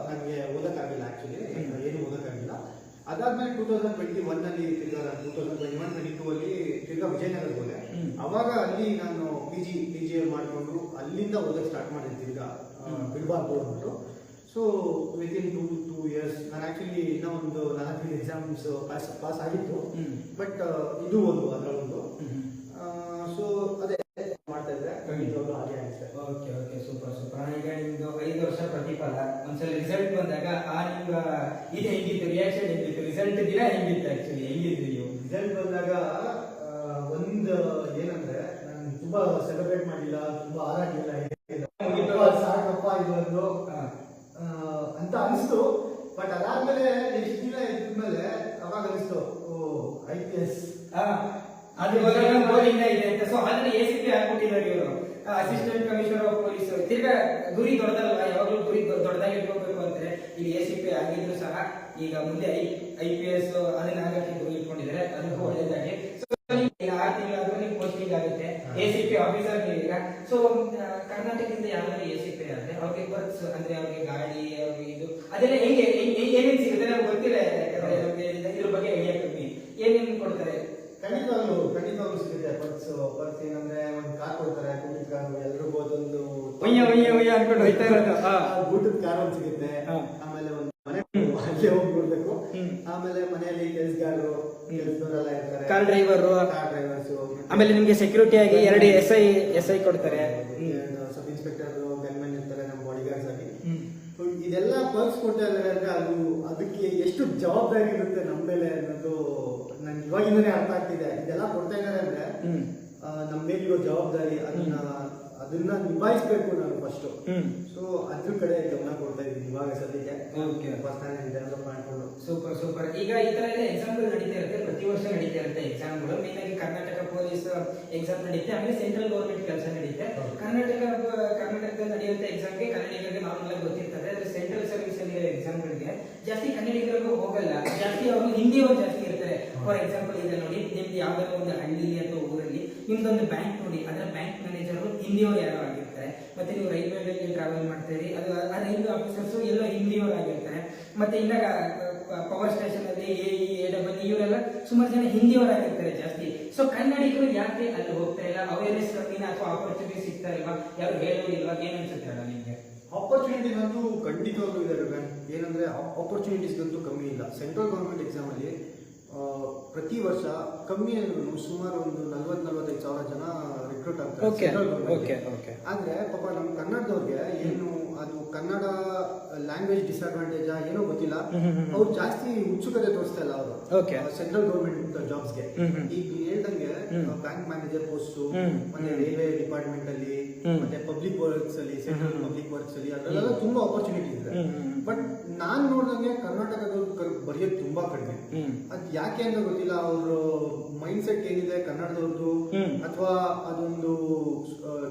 ನನಗೆ ಓದೋಕ್ಕಾಗಿಲ್ಲ ಆ್ಯಕ್ಚುಲಿ. ಏನು ಓದೋಕ್ಕಾಗಿಲ್ಲ ಅದಾದ್ಮೇಲೆ ಟೂ ತೌಸಂಡ್ ಟ್ವೆಂಟಿ ಒನ್ ಅಲ್ಲಿ ತಿರ್ಗಾ two thousand twenty one twenty two ಅಲ್ಲಿ ತಿರ್ಗಾ ವಿಜಯನಗರ ಹೋದೆ ಅವಾಗ ಅಲ್ಲಿ ನಾನು ಪಿ ಜಿ ಪಿ ಜಿ ಮಾಡಿಕೊಂಡು ಅಲ್ಲಿಂದ ಓದಕ್ಕೆ ಸ್ಟಾರ್ಟ್ ಮಾಡಿದೆ ತಿರ್ಗಾ ಹ್ಮ್. ಬಿಡಬಾರ್ದು ಅಂದ್ಬಿಟ್ಟು. So within two two years ನಾನು ಆಕ್ಚುಲಿ ಇನ್ನೂ ಒಂದು ನಾಲ್ಕೈದು ಎಕ್ಸಾಮ್ಸ್ ಪಾಸ್ ಪಾಸ್ ಆಗಿತ್ತು. ಬಟ್ ಇದು ಒಂದು ಅದರ ಒಂದು. ಸೊ ಅದೇ ಮಾಡ್ತಾ ಇದ್ದೆ. ಖಂಡಿತವಾಗ್ಲೂ ಹಾಗೆ ಆಗುತ್ತೆ ಓಕೆ ಓಕೆ ಸೂಪರ್ ಸೂಪರ್ ಈಗ ನಿಮ್ದು ಐದು ವರ್ಷ ಪ್ರತಿಫಲ. ಒಂದ್ಸಲ ರಿಸಲ್ಟ್ ಬಂದಾಗ ಆ ನಿಮ್ಮ ಇದು ಹೆಂಗಿತ್ತು? ರಿಯಾಕ್ಷನ್ ಹೆಂಗಿತ್ತು? ರಿಸಲ್ಟ್ ದಿನ ಹೆಂಗಿತ್ತು ಆಕ್ಚುಲಿ ಹೆಂಗಿದ್ರಿ ನೀವು? ರಿಸಲ್ಟ್ ಬಂದಾಗ ಒಂದು ಏನಂದ್ರೆ ನಾನು ತುಂಬಾ ಸೆಲೆಬ್ರೇಟ್ ಮಾಡಿಲ್ಲ ತುಂಬಾ ಹಾರಾಡ್ಲಿಲ್ಲ ಮುಗೀತು. ಅಪ್ಪ, ಸಾಕಪ್ಪ ಇದೊಂದು ಹಾ. ಆ, ಅಂತ ಅನಿಸ್ತು ಬಟ್ ಅದಾದ್ಮೇಲೆ ಎಷ್ಟು ದಿನ ಇದ್ಮೇಲೆ ಅವಾಗ ಅನಿಸ್ತು ಓ ಐ ಪಿ ಎಸ್ ಅದು ಬೋಲಿಂಗ್ ಇದೆ ಅಂತ. ಸೊ ಅದನ್ನ ಎ ಸಿ ಇವರು. ಅಸಿಸ್ಟೆಂಟ್ ಕಮಿಷನರ್ ಆಫ್ ಪೊಲೀಸ್ ತಿರ್ಗಾ ಗುರಿ ದೊಡ್ಡದಲ್ಲ ಯಾವಾಗಲೂ ಗುರಿ ದೊಡ್ಡದಾಗಿ ಇಟ್ಕೋಬೇಕು ಅಂದ್ರೆ ಇಲ್ಲಿ ಎ ಸಿ ಪಿ ಆಗಿದ್ರು ಸಹ ಈಗ ಮುಂದೆ ಐ ಐ ಪಿ ಎಸ್ ಅದನ್ನ ಇಟ್ಕೊಂಡಿದ್ದಾರೆ. ಅದಕ್ಕೂ ಸೊ ಈಗ ಆರು ತಿಂಗಳಾದ್ರೂ ನಿಮ್ಗೆ ಪೋಸ್ಟಿಂಗ್ ಆಗುತ್ತೆ. ಎ ಸಿ ಪಿ ಆಫೀಸರ್ ನೀವೀಗ ಸೊ ಕರ್ನಾಟಕದಿಂದ ಯಾವ್ದಾದ್ರು ಎ ಸಿ ಪಿ ಆದ್ರೆ ಅವ್ರಿಗೆ ಬರ್ಕ್ಸ್ ಅಂದ್ರೆ ಅವ್ರಿಗೆ ಗಾಡಿ, ಅವ್ರಿಗೆ ಇದು ಅದೆಲ್ಲ ಹೆಂಗೆ ಏನೇನು ಸಿಗುತ್ತೆ? ನಮ್ಗೆ ಗೊತ್ತಿಲ್ಲ ಇದ್ರ ಬಗ್ಗೆ ಐಡಿಯಾ ಕಮ್ಮಿ ಏನೇನ್ ಕೊಡ್ತಾರೆ? ಖಂಡಿತವಾಗ್ಲು ಖಂಡಿತವಾಗ್ಲು ಸಿಗುತ್ತೆ. ಪರ್ಸ್ ಪರ್ಸ್ ಏನಂದ್ರೆ ಒಂದು ಕಾರ್ ಕೊಡ್ತಾರೆ ಗುಡ್ಡದ ಕಾರ್ ಎಲ್ರಿಗೂ ಅದೊಂದು ಒಯ್ಯ ಒಯ್ಯ ಒಯ್ಯ ಅನ್ಕೊಂಡು ಹೋಯ್ತಾ ಇರೋದು. ಆ ಊಟದ ಕಾರ್ ಒಂದು ಸಿಗುತ್ತೆ. ಆಮೇಲೆ ಒಂದು ಮನೆ ಅಲ್ಲೇ ಹೋಗಿ ನೋಡ್ಬೇಕು ಹ್ಮ್. ಆಮೇಲೆ ಮನೆಯಲ್ಲಿ ಕೆಲಸಗಾರರು ಕೆಲಸದವರೆಲ್ಲ ಇರ್ತಾರೆ. ಕಾರ್ ಡ್ರೈವರು ಕಾರ್ ಡ್ರೈವರ್ಸ್ ಆಮೇಲೆ ನಿಮ್ಗೆ ಸೆಕ್ಯೂರಿಟಿ ಆಗಿ ಎರಡು ಎಸ್ ಐ ಎಸ್ ಐ ಕೊಡ್ತಾರೆ. ಸಬ್ ಇನ್ಸ್ಪೆಕ್ಟರ್ ಗನ್ಮೆನ್ ಇರ್ತಾರೆ ನಮ್ಮ ಬಾಡಿ ಗಾರ್ಡ್ಸ್ ಇದೆಲ್ಲ ಪರ್ಸ್ ಕೊಡ್ತಾ ಇದ್ದಾರೆ ಅಂದ್ರೆ ಅದು ಅದಕ್ಕೆ ಎಷ್ಟು ಜವಾಬ್ದಾರಿ ಇರುತ್ತೆ ನಮ್ಮ ಮೇಲೆ ಅನ್ನೋದು ನನ್ಗೆ ಇವಾಗಿಂದನೇ ಅರ್ಥ ಆಗ್ತಿದೆ. ಇದೆಲ್ಲ ಕೊಡ್ತಾ ಇದ್ದಾರೆ ಅಂದ್ರೆ ನಮ್ಮ ಮೇಲಿರೋ ಜವಾಬ್ದಾರಿ ಅದನ್ನ ಅದನ್ನ ನಿಭಾಯಿಸ್ಬೇಕು ನಾನು ಫಸ್ಟ್ ಸೊ ಅದ್ರ ಕಡೆ ಗಮನ ಕೊಡ್ತಾ ಇದ್ದೀನಿ ಇವಾಗ ಸದ್ಯಕ್ಕೆ. ಡೆವಲಪ್ ಮಾಡ್ಕೊಂಡು. ಸೂಪರ್ ಸೂಪರ್ ಈಗ ಈ ತರ ಎಲ್ಲ ಎಕ್ಸಾಮ್ಗಳು ನಡೀತಾ ಇರುತ್ತೆ. ಪ್ರತಿ ವರ್ಷ ನಡೀತಾ ಇರುತ್ತೆ ಎಕ್ಸಾಮ್ಗಳು ಮೇನ್ ಆಗಿ ಕರ್ನಾಟಕ ಪೊಲೀಸ್ ಎಕ್ಸಾಮ್ ನಡೀತೆ. ಆಮೇಲೆ ಸೆಂಟ್ರಲ್ ಗೌರ್ಮೆಂಟ್ ಕೆಲಸ ನಡೀತೆ. ಕರ್ನಾಟಕ ಕರ್ನಾಟಕ ಕರ್ನಾಟಕದಲ್ಲಿ ನಡೆಯುವಂತ ಎಕ್ಸಾಮ್ಗೆ ಕನ್ನಡಿಗರಿಗೆ ನಾರ್ಮಲ್ ಆಗಿ ಗೊತ್ತಿರ್ತದೆ. ಆದ್ರೆ ಸೆಂಟ್ರಲ್ ಸರ್ವಿಸ್ ಅಲ್ಲಿ ಎಕ್ಸಾಮ್ಗಳಿಗೆ ಜಾಸ್ತಿ ಕನ್ನಡಿಗರಿಗೂ ಹೋಗಲ್ಲ. ಜಾಸ್ತಿ ಅವರು ಹಿಂದಿಯವರು ಜಾಸ್ತಿ ಇರ್ತಾರೆ ಫಾರ್ ಎಕ್ಸಾಂಪಲ್ ಇದೆ ನೋಡಿ, ನಿಮ್ದು ಯಾವ್ದಾದ್ರು ಒಂದು ಹಳ್ಳಿಲಿ ಅಥವಾ ಊರಲ್ಲಿ ನಿಮ್ದೊಂದು ಬ್ಯಾಂಕ್ ನೋಡಿ, ಅದರ ಬ್ಯಾಂಕ್ ಮ್ಯಾನೇಜರ್ ಹಿಂದಿಯವರು ಯಾರೋ ಆಗಿರ್ತಾರೆ. ಮತ್ತೆ ನೀವು ರೈಲ್ವೆಗಳಲ್ಲಿ ಟ್ರಾವೆಲ್ ಮಾಡ್ತೀರಿ, ಅದು ಆ ರೈಲ್ವೆ ಆಫೀಸರ್ಸ್ ಎಲ್ಲ ಹಿಂದಿಯವರು ಆಗಿರ್ತಾರೆ. ಮತ್ತೆ ಇನ್ನ ಪವರ್ ಸ್ಟೇಷನ್ ಅಲ್ಲಿ ಎ ಎ ಡಬಲ್ ಇವರೆಲ್ಲ ಸುಮಾರು ಜನ ಹಿಂದಿಯವರಾಗಿರ್ತಾರೆ ಜಾಸ್ತಿ. ಸೊ ಕನ್ನಡಿಗರು ಯಾಕೆ ಅಲ್ಲಿ ಹೋಗ್ತಾ ಇಲ್ಲ? ಅವೇರ್ನೆಸ್ ಕಮ್ಮಿನ ಅಥವಾ ಆಪರ್ಚುನಿಟಿ ಸಿಗ್ತಾ ಇಲ್ವಾ? ಯಾರು ಹೇಳೋರು ಇಲ್ವಾ ಏನ್ ಅನ್ಸುತ್ತೆ ಅಲ್ಲ ನಿಮ್ಗೆ? ಆಪರ್ಚುನಿಟಿ ಬಂದು ಖಂಡಿತವಾಗ್ಲೂ ಇದೆ ರಘನ್ ಏನಂದ್ರೆ ಆಪರ್ಚುನಿಟೀಸ್ ಅಂತೂ ಕಮ್ಮಿ ಇಲ್ಲ. ಸೆಂಟ್ರಲ್ ಗೌರ್ಮೆಂಟ್ ಎಕ್ಸಾಮ್ ಅಲ್ಲಿ ಪ್ರತಿ ವರ್ಷ ಕಮ್ಮಿ ಸುಮಾರು ಒಂದು ನಲ್ವತ್ ನಲ್ವತ್ತೈದು ಸಾವಿರ ಜನ ರಿಕ್ರೂಟ್ ಆಗ್ತಾರೆ ಓಕೆ ಓಕೆ ಆದ್ರೆ ಪಾಪ ನಮ್ಮ ಕನ್ನಡದವ್ರಿಗೆ ಏನು ಕನ್ನಡ ಲ್ಯಾಂಗ್ವೇಜ್ ಡಿಸ್ಅಡ್ವಾಂಟೇಜ್ ಏನೋ ಗೊತ್ತಿಲ್ಲ. ಅವ್ರು ಜಾಸ್ತಿ ಉತ್ಸುಕತೆ ತೋರಿಸ್ತಾ ಇಲ್ಲ ಅವರು. ಸೆಂಟ್ರಲ್ ಗೌರ್ಮೆಂಟ್ ಜಾಬ್ಸ್ಗೆ. ಈಗ ಹೇಳ್ದಂಗೆ ಬ್ಯಾಂಕ್ ಮ್ಯಾನೇಜರ್ ಪೋಸ್ಟ್ ಮತ್ತೆ ರೈಲ್ವೆ ಡಿಪಾರ್ಟ್ಮೆಂಟ್ ಅಲ್ಲಿ ಮತ್ತೆ ಪಬ್ಲಿಕ್ ವರ್ಕ್ಸ್ ಅಲ್ಲಿ ಸೆಂಟ್ರಲ್ ಪಬ್ಲಿಕ್ ವರ್ಕ್ಸ್ ಅಲ್ಲಿ ಅದರಲ್ಲೆಲ್ಲ ತುಂಬಾ ಆಪರ್ಚುನಿಟಿ ಇದೆ. ಬಟ್ ನಾನ್ ನೋಡಿದಂಗೆ ಕರ್ನಾಟಕದವ್ರು ಕರ್- ಬರೆಯೋದು ತುಂಬಾ ಕಡಿಮೆ. ಅದ್ ಯಾಕೆ ಅಂತ ಗೊತ್ತಿಲ್ಲ ಅವ್ರ ಮೈಂಡ್ ಸೆಟ್ ಏನಿದೆ ಕನ್ನಡದವ್ರದ್ದು. ಅಥವಾ ಅದೊಂದು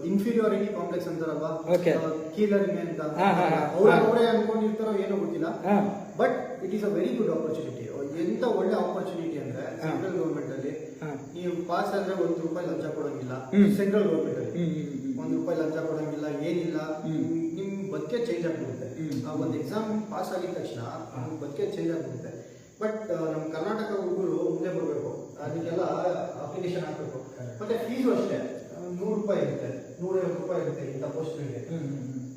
ಇನ್ಫೀರಿಯಾರಿಟಿ ಕಾಂಪ್ಲೆಕ್ಸ್ ಅಂತಾರಲ್ವಾ? ಕೀಲರಿಮೆ ಅಂತ. ಅವ್ರ ಅನ್ಕೊಂಡಿರ್ತಾರೋ ಏನೋ ಗೊತ್ತಿಲ್ಲ. But it is a very good opportunity ಎಂತ ಒಳ್ಳೆ ಆಪರ್ಚುನಿಟಿ ಅಂದ್ರೆ. ಸೆಂಟ್ರಲ್ ಗೌರ್ಮೆಂಟ್ ಅಲ್ಲಿ. ನೀವು ಪಾಸ್ ಆದ್ರೆ ಒಂದ್ ರೂಪಾಯಿ ಲಂಚ ಕೊಡೋಂಗಿಲ್ಲ. ಸೆಂಟ್ರಲ್ ಗೌರ್ಮೆಂಟ್ ಅಲ್ಲಿ. ಒಂದ್ ರೂಪಾಯಿ ಲಂಚ ಕೊಡೋಂಗಿಲ್ಲ ಏನಿಲ್ಲ. ನಿಮ್ ಬದುಕೆ ಚೇಂಜ್ ಆಗ್ಬಿಡುತ್ತೆ. ಒಂದ್ ಎಕ್ಸಾಮ್ ಪಾಸ್ ಆಗಿದ ತಕ್ಷಣ ಬದುಕೆ ಚೇಂಜ್ ಆಗ್ಬಿಡುತ್ತೆ. ಬಟ್ ನಮ್ಮ ಕರ್ನಾಟಕ ಹುಡುಗರು ಮುಂದೆ ಬರಬೇಕು. ಅದಕ್ಕೆಲ್ಲ ಅಪ್ಲಿಕೇಶನ್ ಹಾಕ್ಬೇಕು. ಮತ್ತೆ ಫೀಸು ಅಷ್ಟೇ. ನೂರು ರೂಪಾಯಿ ಇರುತ್ತೆ. ನೂರೈವತ್ತು ರೂಪಾಯಿ ಇರುತ್ತೆ ಇಂಥ ಪೋಸ್ಟ್ಗಳಿಗೆ.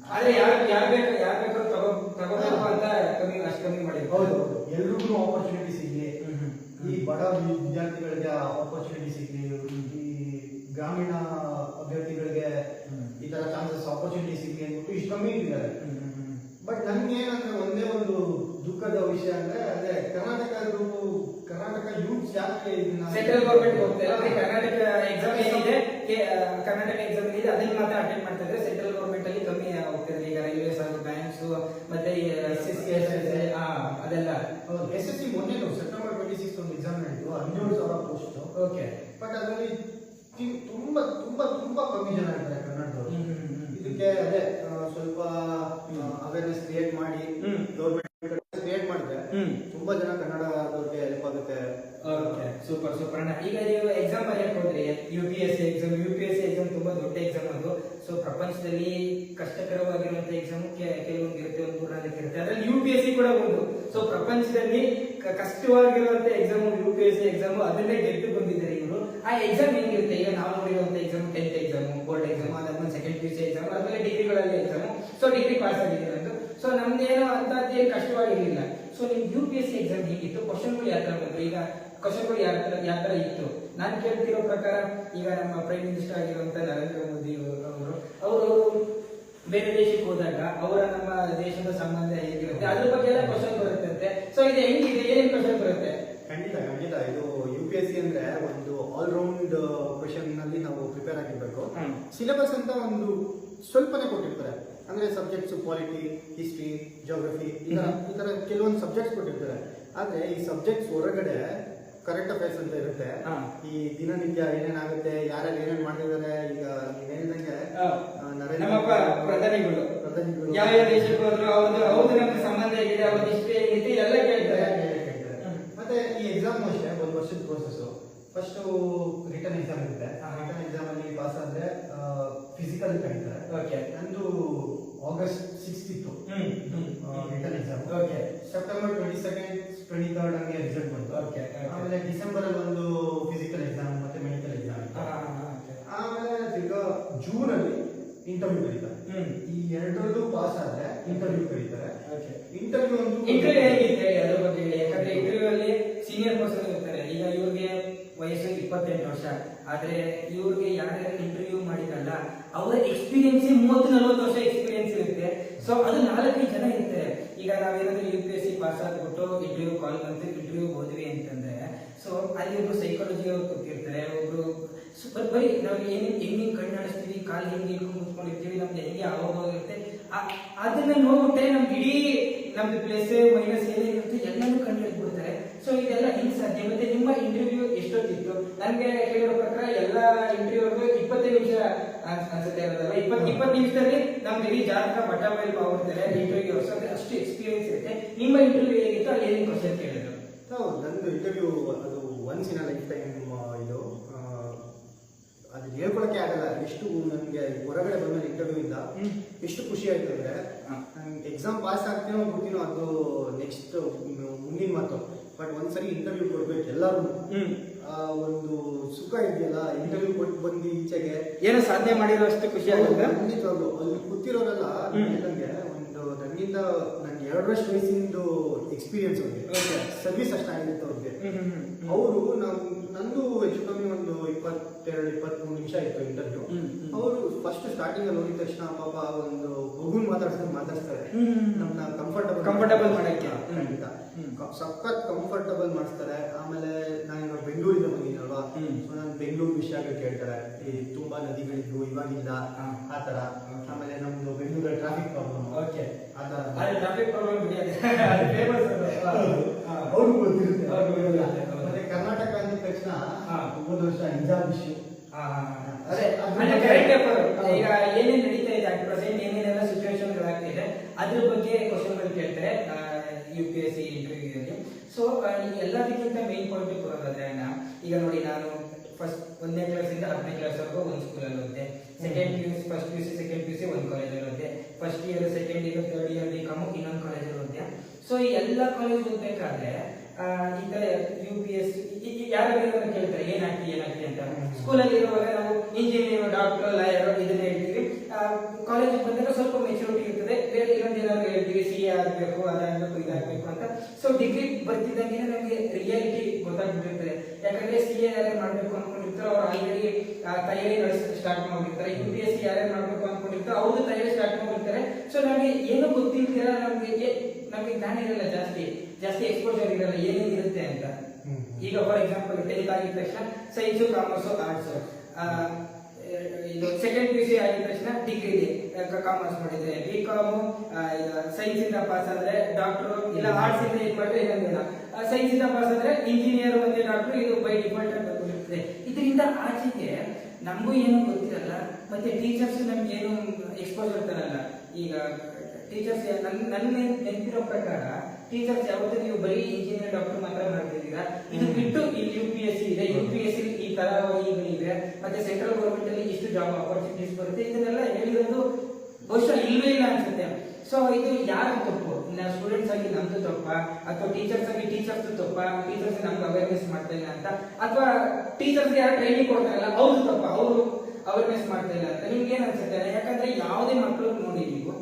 ಆದ್ರೆ ಯಾರು ಯಾರು ಬೇಕು ಯಾರು ಬೇಕು ತಗೋ ತಗೋಬೇಕು ಅಂತ ಕಮ್ಮಿ ಅಷ್ಟು ಕಮ್ಮಿ ಮಾಡಿದ್ರು ಹೌದು. ಎಲ್ರಿಗೂ ಆಪರ್ಚುನಿಟಿ ಸಿಗಲಿ. ಈ ಬಡ ವಿದ್ಯಾರ್ಥಿಗಳಿಗೆ ಆಪರ್ಚುನಿಟಿ ಸಿಗಲಿ ಈ ಗ್ರಾಮೀಣ ಅಭ್ಯರ್ಥಿಗಳಿಗೆ ಈ ತರ ಚಾನ್ಸಸ್ ಆಪರ್ಚುನಿಟಿ ಸಿಗಲಿ ಅಂದ್ಬಿಟ್ಟು ಇಷ್ಟು ಕಮ್ಮಿ ಇಟ್ಟಿದ್ದಾರೆ. ಬಟ್ ನನ್ಗೇನಂದ್ರೆ ಒಂದೇ ಒಂದು ದುಃಖದ ವಿಷಯ ಅಂದ್ರೆ ಅದೇ ಕರ್ನಾಟಕ ಕರ್ನಾಟಕ ಯೂತ್ ಯಾಕೆ ಇದನ್ನ ಸೆಂಟ್ರಲ್ ಗೌರ್ಮೆಂಟ್ ಕರ್ನಾಟಕ ಎಕ್ಸಾಮ್ ಏನಿದೆ ಕರ್ನಾಟಕ ಎಕ್ಸಾಮ್ ಇದೆ ಅದನ್ನ ಮಾತ್ರ ಅಟೆಂಡ್ ಮಾಡ್ತಾ ಇದ್ರೆ ಸೆಂಟ್ರಲ್ ಗೌರ್ಮೆಂಟ್ ಅಲ್ಲಿ ಕಮ್ಮಿ ಹೋಗ್ತಿದ್ದಾರೆ ಈಗ ರೈಲ್ವೇಸ್ ಹಾಗೂ ಬ್ಯಾಂಕ್ಸ್ ಮತ್ತೆ S S C S S ಅದೆಲ್ಲ. ಎಸ್ ಎಸ್ ಸಿ ಮೊನ್ನೆ ಸೆಪ್ಟೆಂಬರ್ ಟ್ವೆಂಟಿ ಸಿಕ್ಸ್ ಒಂದು ಎಕ್ಸಾಮ್ ನಡೀತು ಹದಿನೇಳು ಸಾವಿರ ಪೋಸ್ಟ್ ಓಕೆ ಬಟ್ ಅದರಲ್ಲಿ ತುಂಬಾ ತುಂಬಾ ತುಂಬಾ ಕಮ್ಮಿ ಜನ ಇದ್ದಾರೆ ಕನ್ನಡದವರು. ಇದಕ್ಕೆ ಅದೇ ಸ್ವಲ್ಪ ಅವೇರ್ನೆಸ್ ಕ್ರಿಯೇಟ್ ಮಾಡಿ. ಗೌರ್ಮೆಂಟ್ ಕ್ರಿಯೇಟ್ ಮಾಡಿದ್ರೆ. ತುಂಬಾ ಜನ ಕನ್ನಡದವ್ರಿಗೆ ಹೆಲ್ಪ್ ಆಗುತ್ತೆ. ಓಕೆ ಸೂಪರ್ ಸೂಪರ್ ಈಗ ಸೊ ಪ್ರಪಂಚದಲ್ಲಿ ಕಷ್ಟಕರವಾಗಿರುವಂತಹ ಎಕ್ಸಾಮ್ ಕೆಲವೊಂದು ಇರುತ್ತೆ, ಒಂದು ಮೂರ್ನಾಲ್ಕು ಇರುತ್ತೆ. ಅದ್ರಲ್ಲಿ ಯು ಪಿ ಎಸ್ ಸಿ ಕೂಡ ಒಂದು ಸೊ ಪ್ರಪಂಚದಲ್ಲಿ ಕಷ್ಟವಾಗಿರುವಂತಹ ಕಷ್ಟವಾಗಿರುವಂತ exam U P S C exam ಅದನ್ನೇ ಗೆದ್ದು ಬಂದಿದ್ದಾರೆ ಇವರು. ಆ ಎಕ್ಸಾಮ್ ಹೆಂಗಿರುತ್ತೆ? ಈಗ ನಾವು ನೋಡಿರುವಂತಹ exam tenth exam board exam ಅದಾದ್ಮೇಲೆ ಸೆಕೆಂಡ್ ಪಿ ಸಿ ಎಕ್ಸಾಮ್ ಆದ್ಮೇಲೆ ಡಿಗ್ರಿಗಳಲ್ಲಿ ಎಕ್ಸಾಮ್ ಸೊ ಡಿಗ್ರಿ ಪಾಸ್ ಆಗಿದ್ದೀರ ಅಂತ ಸೊ ನಮ್ದೇನೋ ಅಂತದ್ದೇನು ಕಷ್ಟವಾಗಿರಲಿಲ್ಲ. ಸೊ ನಿಮ್ U P S C exam ಹೇಗಿತ್ತು? ಕ್ವಶನ್ಗಳು ಯಾವ ತರ ಬಂತು? ಈಗ ಕ್ವಶನ್ಗಳು ಯಾವ ತರ ಯಾವ ತರ ಇತ್ತು? ನಾನು ಕೇಳ್ತಿರೋ ಪ್ರಕಾರ ಈಗ ನಮ್ಮ ಪ್ರೈಮ್ ಮಿನಿಸ್ಟರ್ ಆಗಿರುವಂತ ನರೇಂದ್ರ ಮೋದಿ ಅವರು ಅವರು ಬೇರೆ ದೇಶಕ್ಕೆ ಹೋದಾಗ ಅವರ ನಮ್ಮ ದೇಶದ ಸಂಬಂಧ ಹೇಗಿರುತ್ತೆ? ಅದ್ರ ಬಗ್ಗೆ ಎಲ್ಲ ಕ್ವಶನ್ ಬರುತ್ತೆ ಸೊ ಇದು ಹೆಂಗಿದೆ? ಏನೇನು ಕ್ವಶನ್ ಬರುತ್ತೆ? ಖಂಡಿತ ಖಂಡಿತ. ಇದು ಯು ಪಿ ಎಸ್ ಸಿ ಅಂದ್ರೆ ಒಂದು ಆಲ್ ರೌಂಡ್ ಕ್ವೆಶನ್ನಲ್ಲಿ ನಾವು ಪ್ರಿಪೇರ್ ಆಗಿರ್ಬೇಕು. ಸಿಲೆಬಸ್ ಅಂತ ಒಂದು ಸ್ವಲ್ಪನೇ ಕೊಟ್ಟಿರ್ತಾರೆ. ಅಂದ್ರೆ ಸಬ್ಜೆಕ್ಟ್ಸ್ ಪಾಲಿಟಿ ಹಿಸ್ಟ್ರಿ ಜೋಗ್ರಫಿ ಈ ತರ ಕೆಲವೊಂದು ಸಬ್ಜೆಕ್ಟ್ಸ್ ಕೊಟ್ಟಿರ್ತಾರೆ. ಆದ್ರೆ ಈ ಸಬ್ಜೆಕ್ಟ್ಸ್ ಹೊರಗಡೆ ಕರೆಂಟ್ ಅಫೇರ್ಸ್ ಅಂತ ಇರುತ್ತೆ. ಈ ದಿನನಿತ್ಯ ಏನೇನಾಗುತ್ತೆ ಯಾರ್ಯಾರು ಏನೇನ್ ಮಾಡಿದ್ದಾರೆ ಈಗ ನೀವ್ ಹೇಳ್ದಂಗೆ ನಮ್ಮ ಪ್ರ- ಪ್ರಧಾನಿಗಳು. ಪ್ರಧಾನಿಗಳು. ಯಾವ ಯಾವ ದೇಶಕ್ಕೆ ಹೋದ್ರು ಅವ್ರದ್ದು ಅವ್ರದ್ದು ನಮ್ಗೆ ಸಂಬಂಧ ಹೇಗಿದೆ ಹೇಗಿದೆ ಎಲ್ಲ ಕೇಳ್ತಾರೆ. ಮತ್ತೆ ಈ ಎಕ್ಸಾಮ್ ಅಷ್ಟೇ ಒಂದು ವರ್ಷದ ಪ್ರೋಸೆಸ್ ಫಸ್ಟ್ ರಿಟರ್ನ್ ಎಕ್ಸಾಮ್ ಇರುತ್ತೆ. ಆ ರಿಟರ್ನ್ ಎಕ್ಸಾಮ್ ಅಲ್ಲಿ ಪಾಸ್ ಆದ್ರೆ ಫಿಸಿಕಲ್ ಕರೀತಾರೆ ಓಕೆ ನಂದು ಆಗಸ್ಟ್ ಸಿಕ್ಸ್ ಇತ್ತು. ಹ್ಮ್ written exam okay September twenty second twenty third ಹಂಗೆ ರಿಸಲ್ಟ್ ಬಂತು. Okay. ಆಮೇಲೆ ಡಿಸೆಂಬರ್ ಅಲ್ಲಿ ಒಂದು ಫಿಸಿಕಲ್ ಎಕ್ಸಾಮ್ ಮತ್ತೆ ಮೆಡಿಕಲ್ ಎಕ್ಸಾಮ್ ಆಮೇಲೆ ತಿರ್ಗಾ ಜೂನ್ ಅಲ್ಲಿ ಇಂಟರ್ವ್ಯೂ ಕರೀತಾರೆ. ಈ ಎರಡರಲ್ಲೂ ಪಾಸ್ ಆದ್ರೆ ಇಂಟರ್ವ್ಯೂ ಕರೀತಾರೆ. ಇಂಟರ್ವ್ಯೂ ಒಂದು ಇಂಟರ್ವ್ಯೂ ಹೇಗಿತ್ತು ಹೇಳಿ? ಅದ್ರ ಬಗ್ಗೆ ಹೇಳಿ. ಯಾಕಂದ್ರೆ ಇಂಟರ್ವ್ಯೂ ಅಲ್ಲಿ ಸೀನಿಯರ್ ಪರ್ಸನ್ ಇರ್ತಾರೆ. ಈಗ ಇವ್ರಿಗೆ ವಯಸ್ಸು ಇಪ್ಪತ್ತೆಂಟು ವರ್ಷ. ಆದ್ರೆ ಇವ್ರಿಗೆ ಯಾರ್ಯಾರು ಇಂಟರ್ವ್ಯೂ ಮಾಡಿದಲ್ಲ ಅವರ ಎಕ್ಸ್ಪೀರಿಯನ್ಸ್ ಮೂವತ್ತು ನಲವತ್ತು ವರ್ಷ ಎಕ್ಸ್ಪೀರಿಯನ್ಸ್ ಇರುತ್ತೆ. ಸೊ ಅದು ನಾಲ್ಕೈದು ಜನ ಇರ್ತಾರೆ. ಈಗ ನಾವೇನಾದ್ರೂ U P S C pass ಆಗ್ಬಿಟ್ಟು ಇಂಟರ್ವ್ಯೂ ಕಾಲ್ ಬಂತು ಇಂಟರ್ವ್ಯೂ ಹೋದ್ವಿ ಅಂತಂದ್ರೆ ಸೊ ಅಲ್ಲಿ ಒಬ್ರು ಸೈಕಾಲಜಿ ಅವ್ರು ಕೂತಿರ್ತಾರೆ, ಒಬ್ರು ಸೂಪರ್ ಬರ್- ನಾವು ಏನು ಹೆಂಗೆ ಕಣ್ಣಾಡಿಸ್ತೀವಿ ಕಾಲು ಹೆಂಗೆ ಇಟ್ಕೊಂಡು ಕೂತ್ಕೊಂಡಿರ್ತೀವಿ ನಮ್ದು ಹೆಂಗೆ ಆಗೋಗಿರುತ್ತೆ ಅದನ್ನ ನೋಡ್ಬಿಟ್ಟೆ ನಮ್ಗೆ ಇಡೀ ನಮ್ದು ಪ್ಲಸ್ ಮೈನಸ್ ಏನೇನಿರುತ್ತೆ ಎಲ್ಲನೂ ಕಂಡು ಸೊ ಇದೆಲ್ಲ ಹಿಂಗ್ ಸಾಧ್ಯ? ಮತ್ತೆ ನಿಮ್ಮ ಇಂಟರ್ವ್ಯೂ ಎಷ್ಟೊತ್ತಿತ್ತು? ನನ್ಗೆ ಹೇಳಿರೋ ಪ್ರಕಾರ ಎಲ್ಲ ಇಂಟರ್ವ್ಯೂ ಇಪ್ಪತ್ತೈದು ನಿಮಿಷ ಅನ್ಸುತ್ತೆ ಇರೋದಲ್ಲ ಇಪ್ಪತ್ತು ಇಪ್ಪತ್ತು ನಿಮಿಷದಲ್ಲಿ ನಮ್ಗೆ ಇಡೀ ಜಾತಕ ಬಟ್ಟ ಮೇಲೆ ಬಾಗುತ್ತಾರೆ ಇಂಟರ್ವ್ಯೂ ಅಷ್ಟು ಎಕ್ಸ್ಪೀರಿಯನ್ಸ್ ಇರುತ್ತೆ. ನಿಮ್ಮ ಇಂಟರ್ವ್ಯೂ ಹೇಗಿತ್ತು? ಅಲ್ಲಿ ಏನೇನು ಕ್ವಶನ್ ಕೇಳಿದ್ರು? ಹೌದು ನಂದು ಇಂಟರ್ವ್ಯೂ ಅದು ಒನ್ಸ್ ಇನ್ ಲೈಫ್ ಟೈಮ್ ಇದು ಅದು ಹೇಳ್ಕೊಳಕ್ಕೆ ಆಗಲ್ಲ. ಎಷ್ಟು ನನಗೆ ಹೊರಗಡೆ ಬಂದ ಇಂಟರ್ವ್ಯೂ ಇಂದ. ಎಷ್ಟು ಖುಷಿ ಆಯ್ತು ಅಂದ್ರೆ. ಎಕ್ಸಾಮ್ ಪಾಸ್ ಆಗ್ತೀನೋ ಬಿಡ್ತೀನೋ ಅದು ನೆಕ್ಸ್ಟ್ ಮುಂದಿನ ಮಾತು. ಬಟ್ ಒಂದ್ಸರಿ ಇಂಟರ್ವ್ಯೂ ಕೊಡ್ಬೇಕು ಎಲ್ಲರೂ ಒಂದು ಸುಖ ಇದೆಯಲ್ಲ ಇಂಟರ್ವ್ಯೂ ಕೊಟ್ಟು ಬಂದು ಈಚೆಗೆ. ಏನೋ ಸಾಧನೆ ಮಾಡಿರೋ ಅಷ್ಟು ಖುಷಿ ಆಗುತ್ತೆ ಖಂಡಿತವಾಗ್ಲು ಅಲ್ಲಿ ಕೂತಿರೋರೆಲ್ಲ ನನಗೆ ಒಂದು ನನಗಿಂತ ಎರಡು ವರ್ಷ ವಯಸ್ಸಿಂದು ಎಕ್ಸ್ಪೀರಿಯನ್ಸ್ ಅವ್ರಿಗೆ. ಸರ್ವಿಸ್ ಅಷ್ಟಾಗಿರುತ್ತೆ ಅವ್ರಿಗೆ. ಅವರು ನಾವು ನಂದು ಹೆಚ್ಚು ಕಮ್ಮಿ ಒಂದು ಇಪ್ಪತ್ತೆರಡು ಇಪ್ಪತ್ಮೂರು ನಿಮಿಷ ಇತ್ತು ಇಂಟರ್ವ್ಯೂ. ಅವರು ಫಸ್ಟ್ ಸ್ಟಾರ್ಟಿಂಗ್ ಅಲ್ಲಿ ಹೋಗಿದ ತಕ್ಷಣ ಪಾಪ ಒಂದು ಮಗುನ್ ಮಾತಾಡ್ಸ್ಕೊಂಡು ಹ್ಮ್. ನಮ್ಮನ್ನ ಕಂಫರ್ಟಬಲ್ ಕಂಫರ್ಟಬಲ್ ಮಾಡಕ್ಕೆ. ಖಂಡಿತ. ಸಖತ್ ಕಂಫರ್ಟಬಲ್ ಮಾಡಿಸ್ತಾರೆ. ಆಮೇಲೆ ನಾನು ಇವಾಗ ಬೆಂಗಳೂರಿಂದ ಬಂದಿದ್ದಲ್ವಾ ಹ್ಮ್. ಸೊ ನಾನು ಬೆಂಗಳೂರು ವಿಷಯಗಳು ಕೇಳ್ತಾರೆ. ಈ ತುಂಬಾ ನದಿಗಳಿದ್ವು ಇವಾಗಿಲ್ಲ. ಆ ತರ ಆಮೇಲೆ ನಮ್ದು ಬೆಂಗಳೂರ ಟ್ರಾಫಿಕ್ ಪ್ರಾಬ್ಲಮ್ ಓಕೆ. ಆ ತರ ಟ್ರಾಫಿಕ್ ಪ್ರಾಬ್ಲಮ್. ಅವ್ರಿಗೂ ಗೊತ್ತಿರುತ್ತೆ ಅವ್ರಿಗೂ ಗೊತ್ತಿರುತ್ತೆ. ಮತ್ತೆ ಕರ್ನಾಟಕ ಅಂದ ತಕ್ಷಣ ಹಾ. ವರ್ಷ ಹಿಜಾಬ್ ಇಶ್ಯೂ ಅಂದ್ರೆ ಈಗ ಏನೇನ್ ನಡೀತಾ ಇದೆ ಅಟ್ ಪ್ರೆಸೆಂಟ್ ಏನೇನೆಲ್ಲ ಸಿಚುವೇಶನ್ ಆಗ್ತಿದೆ ಅದ್ರ ಬಗ್ಗೆ ಕ್ವಶನ್ಗಳು ಕೇಳ್ತಾರೆ ಯು ಪಿ ಎಸ್ ಸಿ ಇಂಟರ್ವ್ಯೂಯಲ್ಲಿ ಸೊ ಎಲ್ಲದಕ್ಕಿಂತ ಮೇನ್ ಪಾಯಿಂಟ್ ಬರೋದಾದ್ರೆ ಅಣ್ಣ ಈಗ ನೋಡಿ ನಾನು ಫಸ್ಟ್ ಒಂದನೇ ಕ್ಲಾಸ್ ಇಂದ ಹತ್ತನೇ ಕ್ಲಾಸ್ ವರೆಗೂ ಒಂದು ಸ್ಕೂಲಲ್ಲಿ ಓದಿದೆ. Second P U first P U C second P U C ಒಂದು ಕಾಲೇಜಲ್ಲಿ ಓದಿದೆ. First year second year third year B com ಇನ್ನೊಂದು ಕಾಲೇಜಲ್ಲಿ ಓದಿದೆ. ಸೊ ಈ ಎಲ್ಲ ಕಾಲೇಜ್ ಓದ್ಬೇಕಾದ್ರೆ ಈ ತರ ಯು ಪಿ ಎಸ್ ಯಾರು ಕೇಳ್ತಾರೆ, ಏನಾಗ್ತಿ ಏನಾಗ್ತಿ ಅಂತ. ಸ್ಕೂಲಲ್ಲಿ ಇರುವಾಗ ನಾವು ಇಂಜಿನಿಯರ್ ಡಾಕ್ಟರ್ ಲಾಯರ್ ಇದನ್ನ ಹೇಳ್ತೀವಿ. ಕಾಲೇಜ್ ಬಂದಾಗ ಸ್ವಲ್ಪ ಮೆಚುರಿಟಿ ಇರ್ತದೆ. ಬೇರೆ ಇನ್ನೊಂದು ಏನಾದ್ರು ಹೇಳ್ತೀವಿ ಸಿ ಎ ಆಗ್ಬೇಕು ಅದಾಗಬೇಕು ಇದಾಗಬೇಕು ಅಂತ. ಸೊ ಡಿಗ್ರಿ ಬರ್ತಿದ್ದಂಗೆ ನಮಗೆ ರಿಯಾಲಿಟಿ ಗೊತ್ತಾಗ್ಬಿಟ್ಟಿರ್ತದೆ. ಯಾಕಂದ್ರೆ ಸಿ ಎ ಯಾರೇ ಮಾಡ್ಬೇಕು ಅನ್ಕೊಂಡಿರ್ತಾರೆ, ಅವ್ರು ಆಲ್ರೆಡಿ ತಯಾರಿ ನಡೆಸ ಸ್ಟಾರ್ಟ್ ಮಾಡಿರ್ತಾರೆ ಯು ಪಿ ಎಸ್ ಸಿ ಯಾರೇ ಮಾಡ್ಬೇಕು ಅನ್ಕೊಂಡಿರ್ತಾರೆ ಅವರು ತಯಾರಿ ಸ್ಟಾರ್ಟ್ ಮಾಡಿರ್ತಾರೆ ಸೊ ನಮಗೆ ಏನು ಗೊತ್ತಿರ್ತೀರ ನಮಗೆ ನಮಗೆ ಜ್ಞಾನ ಇರಲ್ಲ ಜಾಸ್ತಿ. ಜಾಸ್ತಿ ಎಕ್ಸ್ಪೋಜರ್ ಇರಲ್ಲ ಏನೇನು ಇರುತ್ತೆ ಅಂತ. ಈಗ ಫಾರ್ ಎಕ್ಸಾಂಪಲ್ ಟೆಂತ್ ಆಗಿದ ತಕ್ಷಣ ಸೈನ್ಸ್ ಕಾಮರ್ಸ್ ಆರ್ಟ್ಸ್ ಇದು ಸೆಕೆಂಡ್ ಪಿ ಸಿ ಆಗಿದ ತಕ್ಷಣ ಡಿಗ್ರಿ ಕಾಮರ್ಸ್ ಮಾಡಿದ್ರೆ. ಬಿ ಕಾಮ್ ಸೈನ್ಸ್ ಇಂದ ಪಾಸ್ ಆದ್ರೆ ಡಾಕ್ಟರ್ ಇಲ್ಲ ಆರ್ಟ್ಸ್ ಇಂದ ಏನ್ ಮಾಡಿದ್ರೆ ಏನಂದಿಲ್ಲ ಸೈನ್ಸ್ ಇಂದ ಪಾಸ್ ಆದ್ರೆ ಇಂಜಿನಿಯರ್ ಮತ್ತೆ ಡಾಕ್ಟರ್ ಇದು ಬೈ ಡಿಫಾಲ್ಟ್ ಅಂತ ಬಂದಿರ್ತದೆ ಇದರಿಂದ ಆಚೆಗೆ ನಮಗೂ ಏನು ಗೊತ್ತಿರಲ್ಲ ಮತ್ತೆ ಟೀಚರ್ಸ್ ನಮ್ಗೆ ಏನು ಎಕ್ಸ್ಪೋಜರ್ ತರಲ್ಲ. ಈಗ ಟೀಚರ್ಸ್ ನನ್ನ ನನ್ನ ನೆನಪಿರೋ ಪ್ರಕಾರ ಟೀಚರ್ಸ್ ಯಾವತ್ತೂ ನೀವು ಬರೀ ಇಂಜಿನಿಯರ್ ಡಾಕ್ಟರ್ ಮಾತ್ರ ಮಾಡ್ತಿದ್ದೀರಾ? ಇದು ಬಿಟ್ಟು ಇಲ್ಲಿ ಯು ಪಿ ಎಸ್ ಸಿ ಇದೆ. ಯು ಪಿ ಎಸ್ ಸಿ ಈ ತರ ಇದೆ ಮತ್ತೆ ಸೆಂಟ್ರಲ್ ಗೌರ್ಮೆಂಟ್ ಅಲ್ಲಿ ಇಷ್ಟು ಜಾಬ್ ಆಪರ್ಚುನಿಟೀಸ್ ಬರುತ್ತೆ. ಇದನ್ನೆಲ್ಲ ಹೇಳಿರೋದು ಬಹುಶಃ ಇಲ್ವೇ ಇಲ್ಲ ಅನ್ಸುತ್ತೆ. ಸೊ ಇದು ಯಾರ ತಪ್ಪು? ಸ್ಟೂಡೆಂಟ್ಸ್ ಆಗಿ ನಮ್ದು ತಪ್ಪ? ಅಥವಾ ಟೀಚರ್ಸ್ ಆಗಿ ಟೀಚರ್ಸ್ ತಪ್ಪ? ಟೀಚರ್ಸ್ ನಮ್ಗೆ ಅವೇರ್ನೆಸ್ ಮಾಡ್ತಾ ಇಲ್ಲ ಅಂತ? ಅಥವಾ ಟೀಚರ್ಸ್ ಯಾರು ಟ್ರೈನಿಂಗ್ ಕೊಡ್ತಾರಲ್ಲ ಅವ್ರು ತಪ್ಪ? ಅವರು ಅವೇರ್ನೆಸ್ ಮಾಡ್ತಾ ಇಲ್ಲ ಅಂತ? ನಿಮ್ಗೆ ಏನ್ ಅನ್ಸುತ್ತೆ? ಯಾಕಂದ್ರೆ ಯಾವುದೇ ಮಕ್ಕಳು ನೋಡಿ ನೀವು